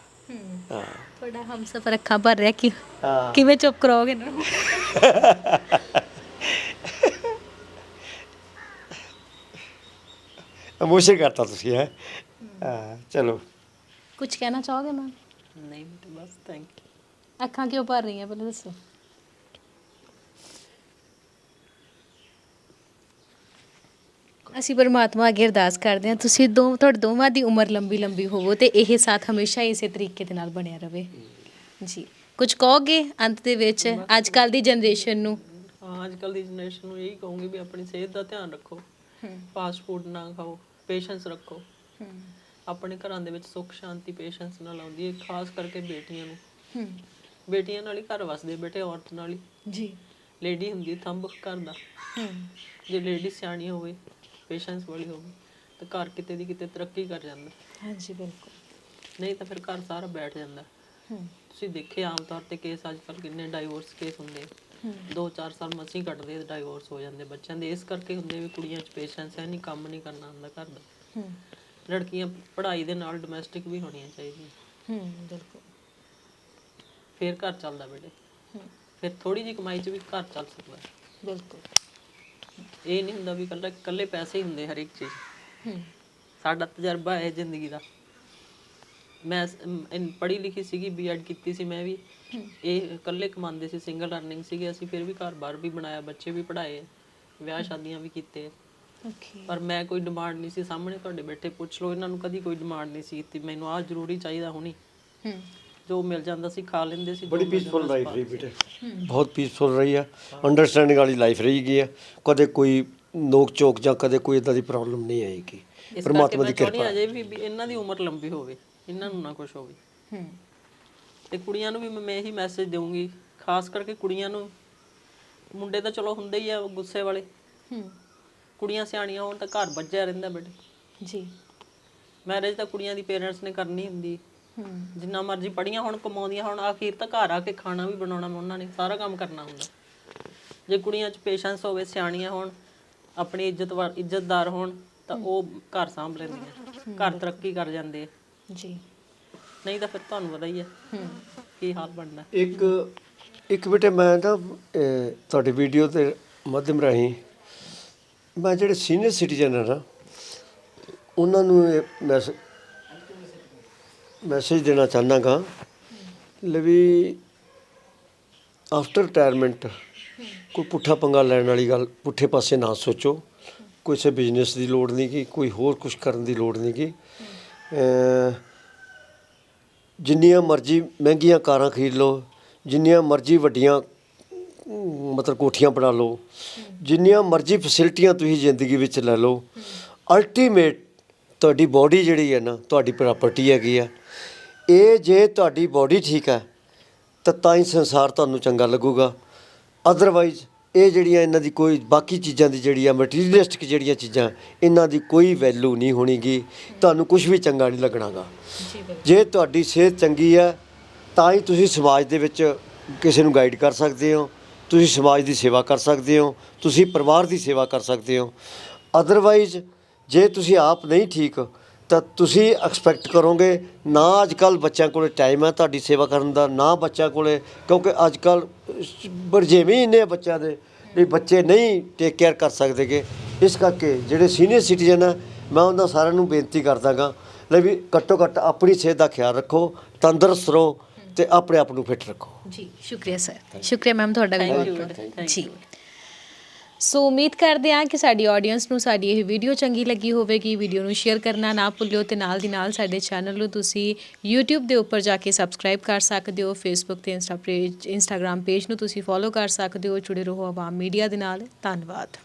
ਹਾਂ। ਤੁਹਾਡਾ ਹਮਸਫਰ ਅੱਖਾਂ ਭਰ ਰਿਹਾ ਕਿ ਹਾਂ। ਕਿਵੇਂ ਚੁੱਪ ਕਰੋਗੇ ਇਹਨਾਂ ਨੂੰ? ਇਮੋਸ਼ਨ ਕਰਤਾ ਤੁਸੀਂ ਹੈ? ਹਾਂ। ਚਲੋ। ਕੁਝ ਕਹਿਣਾ ਚਾਹੋਗੇ ਮੈਮ? ਨਹੀਂ ਬਸ ਥੈਂਕ ਯੂ ਅੱਖਾਂ ਕਿਉਂ ਭਰ ਰਹੀਆਂ ਪਹਿਲਾਂ ਦੱਸੋ। ਅਸੀਂ ਪਰਮਾਤਮਾ ਅੱਗੇ ਅਰਦਾਸ ਕਰਦੇ ਹਾਂ ਤੁਸੀਂ ਦੋ ਤੁਹਾਡੇ ਦੋਵਾਂ ਦੀ ਉਮਰ ਲੰਬੀ ਲੰਬੀ ਹੋਵੋ ਤੇ ਇਹ ਸਾਥ ਹਮੇਸ਼ਾ ਇਸੇ ਤਰੀਕੇ ਦੇ ਨਾਲ ਬਣਿਆ ਰਵੇ। ਜੀ। ਕੁਝ ਕਹੋਗੇ ਅੰਤ ਦੇ ਵਿੱਚ ਅੱਜ ਕੱਲ ਦੀ ਜਨਰੇਸ਼ਨ ਨੂੰ? ਹਾਂ ਅੱਜ ਕੱਲ ਦੀ ਜਨਰੇਸ਼ਨ ਨੂੰ ਇਹੀ ਕਹੂੰਗੀ ਵੀ ਆਪਣੀ ਸਿਹਤ ਦਾ ਧਿਆਨ ਰੱਖੋ। ਫਾਸਟ ਫੂਡ ਨਾ ਖਾਓ ਪੇਸ਼ੈਂਸ ਰੱਖੋ। ਆਪਣੇ ਘਰਾਂ ਦੇ ਵਿੱਚ ਸੁੱਖ ਸ਼ਾਂਤੀ ਪੇਸ਼ੈਂਸ ਨਾਲ ਆਉਂਦੀ ਹੈ ਖਾਸ ਕਰਕੇ ਬੇਟੀਆਂ ਨੂੰ। ਬੇਟੀਆਂ ਨਾਲ ਹੀ ਘਰ ਵਸਦੇ ਬੇਟੇ ਔਰਤ ਨਾਲ ਹੀ। ਜੀ। ਲੇਡੀ ਹੁੰਦੀ ਥੰਬ ਘਰ ਦਾ। ਜੇ ਲੇਡੀ ਸਿਆਣੀ ਹੋਵੇ ਪੇਸ਼ੈਂਸ ਵਾਲੀ ਹੋਵੇ ਤਾਂ ਘਰ ਕਿਤੇ ਦੀ ਕਿਤੇ ਤਰੱਕੀ ਕਰ ਜਾਂਦਾ। ਹਾਂਜੀ ਬਿਲਕੁਲ। ਨਹੀਂ ਤਾਂ ਫਿਰ ਘਰ ਸਾਰਾ ਬੈਠ ਜਾਂਦਾ। ਤੁਸੀਂ ਦੇਖੇ ਆਮ ਤੌਰ ਤੇ ਕੇਸ ਅੱਜ ਕੱਲ ਕਿੰਨੇ ਡਾਈਵੋਰਸ ਕੇਸ ਹੁੰਦੇ। ਦੋ ਚਾਰ ਸਾਲ ਮਸੀਂ ਕੱਟਦੇ ਡਾਈਵੋਰਸ ਹੋ ਜਾਂਦੇ ਬੱਚਿਆਂ ਦੇ। ਇਸ ਕਰਕੇ ਹੁੰਦੇ ਵੀ ਕੁੜੀਆਂ 'ਚ ਪੇਸ਼ੈਂਸ ਹੈ ਨਹੀਂ ਕੰਮ ਨਹੀਂ ਕਰਨਾ ਹੁੰਦਾ ਘਰ ਦਾ। ਲੜਕੀਆਂ ਪੜ੍ਹਾਈ ਦੇ ਨਾਲ ਡੋਮੈਸਟਿਕ ਵੀ ਹੋਣੀਆਂ ਚਾਹੀਦੀਆਂ। ਹੂੰ ਬਿਲਕੁਲ। ਫਿਰ ਘਰ ਚੱਲਦਾ ਬੇਟੇ। ਫਿਰ ਥੋੜੀ ਜਿਹੀ ਕਮਾਈ 'ਚ ਵੀ ਘਰ ਚੱਲ ਸਕਦਾ। ਹੈ। ਬਿਲਕੁਲ। ਇਹ ਨਹੀਂ ਹੁੰਦਾ ਵੀ ਇਕੱਲਾ ਇਕੱਲੇ ਪੈਸੇ ਹੀ ਹੁੰਦੇ ਹਰ ਇੱਕ ਚੀਜ਼। ਹੂੰ। ਸਾਡਾ ਤਜਰਬਾ ਹੈ ਜ਼ਿੰਦਗੀ ਦਾ। ਮੈਂ ਪੜ੍ਹੀ ਲਿਖੀ ਸੀਗੀ ਬੀਐਡ ਕੀਤੀ ਸੀ ਮੈਂ ਵੀ। ਇਹ ਇਕੱਲੇ ਕਮਾਉਂਦੇ ਸੀ ਸਿੰਗਲ ਅਰਨਿੰਗ ਸੀਗੇ। ਅਸੀਂ ਫਿਰ ਵੀ ਘਰ-ਬਾਰ ਵੀ ਬਣਾਇਆ ਬੱਚੇ ਵੀ ਪੜ੍ਹਾਏ ਵਿਆਹ ਸ਼ਾਦੀਆਂ ਵੀ ਕੀਤੇ। ਓਕੇ ਪਰ ਮੈਂ ਕੋਈ ਡਿਮਾਂਡ ਨਹੀਂ ਸੀ। ਸਾਹਮਣੇ ਤੁਹਾਡੇ ਬੈਠੇ ਪੁੱਛ ਲਓ ਇਹਨਾਂ ਨੂੰ ਕਦੀ ਕੋਈ ਡਿਮਾਂਡ ਨਹੀਂ ਸੀ ਤੇ ਮੈਨੂੰ ਆਹ ਜ਼ਰੂਰੀ ਚਾਹੀਦਾ ਹੁਣੀ। ਹੂੰ। ਜੋ ਮਿਲ ਜਾਂਦਾ ਸੀ ਖਾ ਲੈਂਦੇ ਸੀ ਬੜੀ ਪੀਸਫੁਲ ਲਾਈਫ ਰਹੀ ਬੇਟੇ। ਬਹੁਤ ਪੀਸਫੁਲ ਰਹੀ ਆ। ਅੰਡਰਸਟੈਂਡਿੰਗ ਵਾਲੀ ਲਾਈਫ ਰਹੀ ਗਈ ਆ। ਕਦੇ ਕੋਈ ਨੋਕ ਚੋਕ ਜਾਂ ਕਦੇ ਕੋਈ ਇਦਾਂ ਦੀ ਪ੍ਰੋਬਲਮ ਨਹੀਂ ਆਏਗੀ। ਪਰਮਾਤਮਾ ਦੀ ਕਿਰਪਾ ਅਜੇ ਵੀ ਵੀ ਇਹਨਾਂ ਦੀ ਉਮਰ ਲੰਬੀ ਹੋਵੇ ਇਹਨਾਂ ਨੂੰ ਨਾ ਕੁਝ ਹੋਵੇ। ਹੂੰ। ਤੇ ਕੁੜੀਆਂ ਨੂੰ ਵੀ ਮੈਂ ਇਹੀ ਮੈਸੇਜ ਦੇਵਾਂਗੀ ਖਾਸ ਕਰਕੇ ਕੁੜੀਆਂ ਨੂੰ। ਮੁੰਡੇ ਤਾਂ ਚਲੋ ਹੁੰਦੇ ਹੀ ਆ ਗੁੱਸੇ ਵਾਲੇ। ਹੂੰ। ਕੁੜੀਆਂ ਸਿਆਣੀਆਂ ਹੋਣ ਤਾਂ ਘਰ ਵੱਜਿਆ ਰਹਿੰਦਾ ਬੇਟੇ। ਜੀ। ਮੈਰਿਜ ਤਾਂ ਕੁੜੀਆਂ ਦੀ ਪੇਰੈਂਟਸ ਨੇ ਕਰਨੀ ਹੁੰਦੀ। ਹੂੰ ਜਿੰਨਾ ਮਰਜ਼ੀ ਪੜੀਆਂ ਹੁਣ ਕਮਾਉਂਦੀਆਂ ਹੁਣ ਆਖੀਰ ਤਾਂ ਘਰ ਆ ਕੇ ਖਾਣਾ ਵੀ ਬਣਾਉਣਾ ਉਹਨਾਂ ਨੇ ਸਾਰਾ ਕੰਮ ਕਰਨਾ ਹੁੰਦਾ। ਜੇ ਕੁੜੀਆਂ 'ਚ ਪੇਸ਼ੈਂਸ ਹੋਵੇ ਸਿਆਣੀਆਂ ਹੋਣ ਆਪਣੀ ਇੱਜ਼ਤ ਇੱਜ਼ਤਦਾਰ ਹੋਣ ਤਾਂ ਉਹ ਘਰ ਸੰਭ ਲੈਂਦੀਆਂ। ਘਰ ਤਰੱਕੀ ਕਰ ਜਾਂਦੇ ਆ। ਜੀ। ਨਹੀਂ ਤਾਂ ਫਿਰ ਤੁਹਾਨੂੰ ਪਤਾ ਹੀ ਹੈ ਹੂੰ ਕੀ ਹਾਲ ਬਣਦਾ। ਇੱਕ ਇੱਕ ਬੇਟੇ ਮੈਂ ਅਹ, ਤੁਹਾਡੀ ਵੀਡੀਓ ਦੇ ਮਾਧਿਅਮ ਰਾਹੀਂ ਮੈਂ ਜਿਹੜੇ ਸੀਨੀਅਰ ਸਿਟੀਜ਼ਨ ਆ ਨਾ ਉਹਨਾਂ ਨੂੰ ਇਹ ਮੈਸੇਜ ਮੈਸੇਜ ਦੇਣਾ ਚਾਹਨਾਗਾ ਲੈ ਵੀ ਆਫਟਰ ਰਿਟਾਇਰਮੈਂਟ ਕੋਈ ਪੁੱਠਾ ਪੰਗਾ ਲੈਣ ਵਾਲੀ ਗੱਲ, ਪੁੱਠੇ ਪਾਸੇ ਨਾ ਸੋਚੋ। ਕਿਸੇ ਬਿਜ਼ਨਸ ਦੀ ਲੋੜ ਨਹੀਂ ਕਿ ਕੋਈ ਹੋਰ ਕੁਝ ਕਰਨ ਦੀ ਲੋੜ ਨਹੀਂ ਕਿ ਜਿੰਨੀਆਂ ਮਰਜ਼ੀ ਮਹਿੰਗੀਆਂ ਕਾਰਾਂ ਖਰੀਦ ਲਓ, ਜਿੰਨੀਆਂ ਮਰਜ਼ੀ ਵੱਡੀਆਂ, ਮਤਲਬ ਕੋਠੀਆਂ ਬਣਾ ਲਓ, ਜਿੰਨੀਆਂ ਮਰਜ਼ੀ ਫੈਸਿਲਿਟੀਆਂ ਤੁਸੀਂ ਜ਼ਿੰਦਗੀ ਵਿੱਚ ਲੈ ਲਓ ਅਲਟੀਮੇਟ ਤੁਹਾਡੀ ਬਾਡੀ ਜਿਹੜੀ ਹੈ ਨਾ, ਤੁਹਾਡੀ ਪ੍ਰਾਪਰਟੀ ਹੈਗੀ ਆ। ਇਹ ਜੇ ਤੁਹਾਡੀ ਬਾਡੀ ਠੀਕ ਹੈ ਤਾਂ ਤਾਂ ਹੀ ਸੰਸਾਰ ਤੁਹਾਨੂੰ ਚੰਗਾ ਲੱਗੂਗਾ। ਅਦਰਵਾਈਜ਼ ਇਹ ਜਿਹੜੀਆਂ ਇਹਨਾਂ ਦੀ ਕੋਈ ਬਾਕੀ ਚੀਜ਼ਾਂ ਦੀ ਜਿਹੜੀ ਆ ਮਟੀਰੀਅਲਿਸਟਿਕ ਜਿਹੜੀਆਂ ਚੀਜ਼ਾਂ ਇਹਨਾਂ ਦੀ ਕੋਈ ਵੈਲਿਊ ਨਹੀਂ ਹੋਣੀਗੀ। ਤੁਹਾਨੂੰ ਕੁਝ ਵੀ ਚੰਗਾ ਨਹੀਂ ਲੱਗਣਾਗਾ। ਜੀ ਤੁਹਾਡੀ ਸਿਹਤ ਚੰਗੀ ਹੈ ਤਾਂ ਹੀ ਤੁਸੀਂ ਸਮਾਜ ਦੇ ਵਿੱਚ ਕਿਸੇ ਨੂੰ ਗਾਈਡ ਕਰ ਸਕਦੇ ਹੋ। ਤੁਸੀਂ ਸਮਾਜ ਦੀ ਸੇਵਾ ਕਰ ਸਕਦੇ ਹੋ। ਤੁਸੀਂ ਪਰਿਵਾਰ ਦੀ ਸੇਵਾ ਕਰ ਸਕਦੇ ਹੋ। ਅਦਰਵਾਈਜ਼ ਜੇ ਤੁਸੀਂ ਆਪ ਨਹੀਂ ਠੀਕ ਤਾਂ ਤੁਸੀਂ ਐਕਸਪੈਕਟ ਕਰੋਗੇ ਨਾ ਅੱਜ ਕੱਲ ਬੱਚਿਆਂ ਕੋਲੇ ਟਾਈਮ ਹੈ ਤੁਹਾਡੀ ਸੇਵਾ ਕਰਨ ਦਾ ਨਾ ਬੱਚਿਆਂ ਕੋਲੇ ਕਿਉਂਕਿ ਅੱਜ ਕੱਲ ਬਰਜੇਵੇਂ ਇੰਨੇ ਆ ਬੱਚਿਆਂ ਦੇ ਵੀ ਬੱਚੇ ਨਹੀਂ ਟੇਕ ਕੇਅਰ ਕਰ ਸਕਦੇਗੇ ਇਸ ਕਰਕੇ ਜਿਹੜੇ ਸੀਨੀਅਰ ਸਿਟੀਜ਼ਨ ਆ ਮੈਂ ਉਹਨਾਂ ਸਾਰਿਆਂ ਨੂੰ ਬੇਨਤੀ ਕਰਦਾਗਾ ਲੈ ਵੀ ਘੱਟੋ ਘੱਟ ਆਪਣੀ ਸਿਹਤ ਦਾ ਖਿਆਲ ਰੱਖੋ ਤੰਦਰੁਸਤ ਰਹੋ ਤੇ ਆਪਣੇ ਆਪ ਨੂੰ ਫਿੱਟ ਰੱਖੋ। ਜੀ ਸ਼ੁਕਰੀਆ ਸਰ ਸ਼ੁਕਰੀਆ ਮੈਮ ਤੁਹਾਡਾ ਵੀ ਬਹੁਤ ਬਹੁਤ ਜੀ. ਸੋ ਉਮੀਦ ਕਰਦੇ ਹਾਂ ਕਿ ਸਾਡੀ ਆਡੀਅנס ਨੂੰ ਸਾਡੀ ਇਹ ਵੀਡੀਓ ਚੰਗੀ ਲੱਗੀ ਹੋਵੇਗੀ ਵੀਡੀਓ ਨੂੰ ਸ਼ੇਅਰ ਕਰਨਾ ਨਾ ਭੁੱਲਿਓ ਤੇ ਨਾਲ ਦੀ ਨਾਲ ਸਾਡੇ ਚੈਨਲ ਨੂੰ ਤੁਸੀਂ YouTube ਦੇ ਉੱਪਰ ਜਾ ਕੇ ਸਬਸਕ੍ਰਾਈਬ ਕਰ ਸਕਦੇ ਹੋ Facebook ਤੇ ਇੰਸਟਾ ਪੇਜ Instagram ਪੇਜ ਨੂੰ ਤੁਸੀਂ ਫੋਲੋ ਕਰ ਸਕਦੇ ਹੋ ਜੁੜੇ ਰਹੋ ਆਵਾਮ ਮੀਡੀਆ ਦੇ ਨਾਲ ਧੰਨਵਾਦ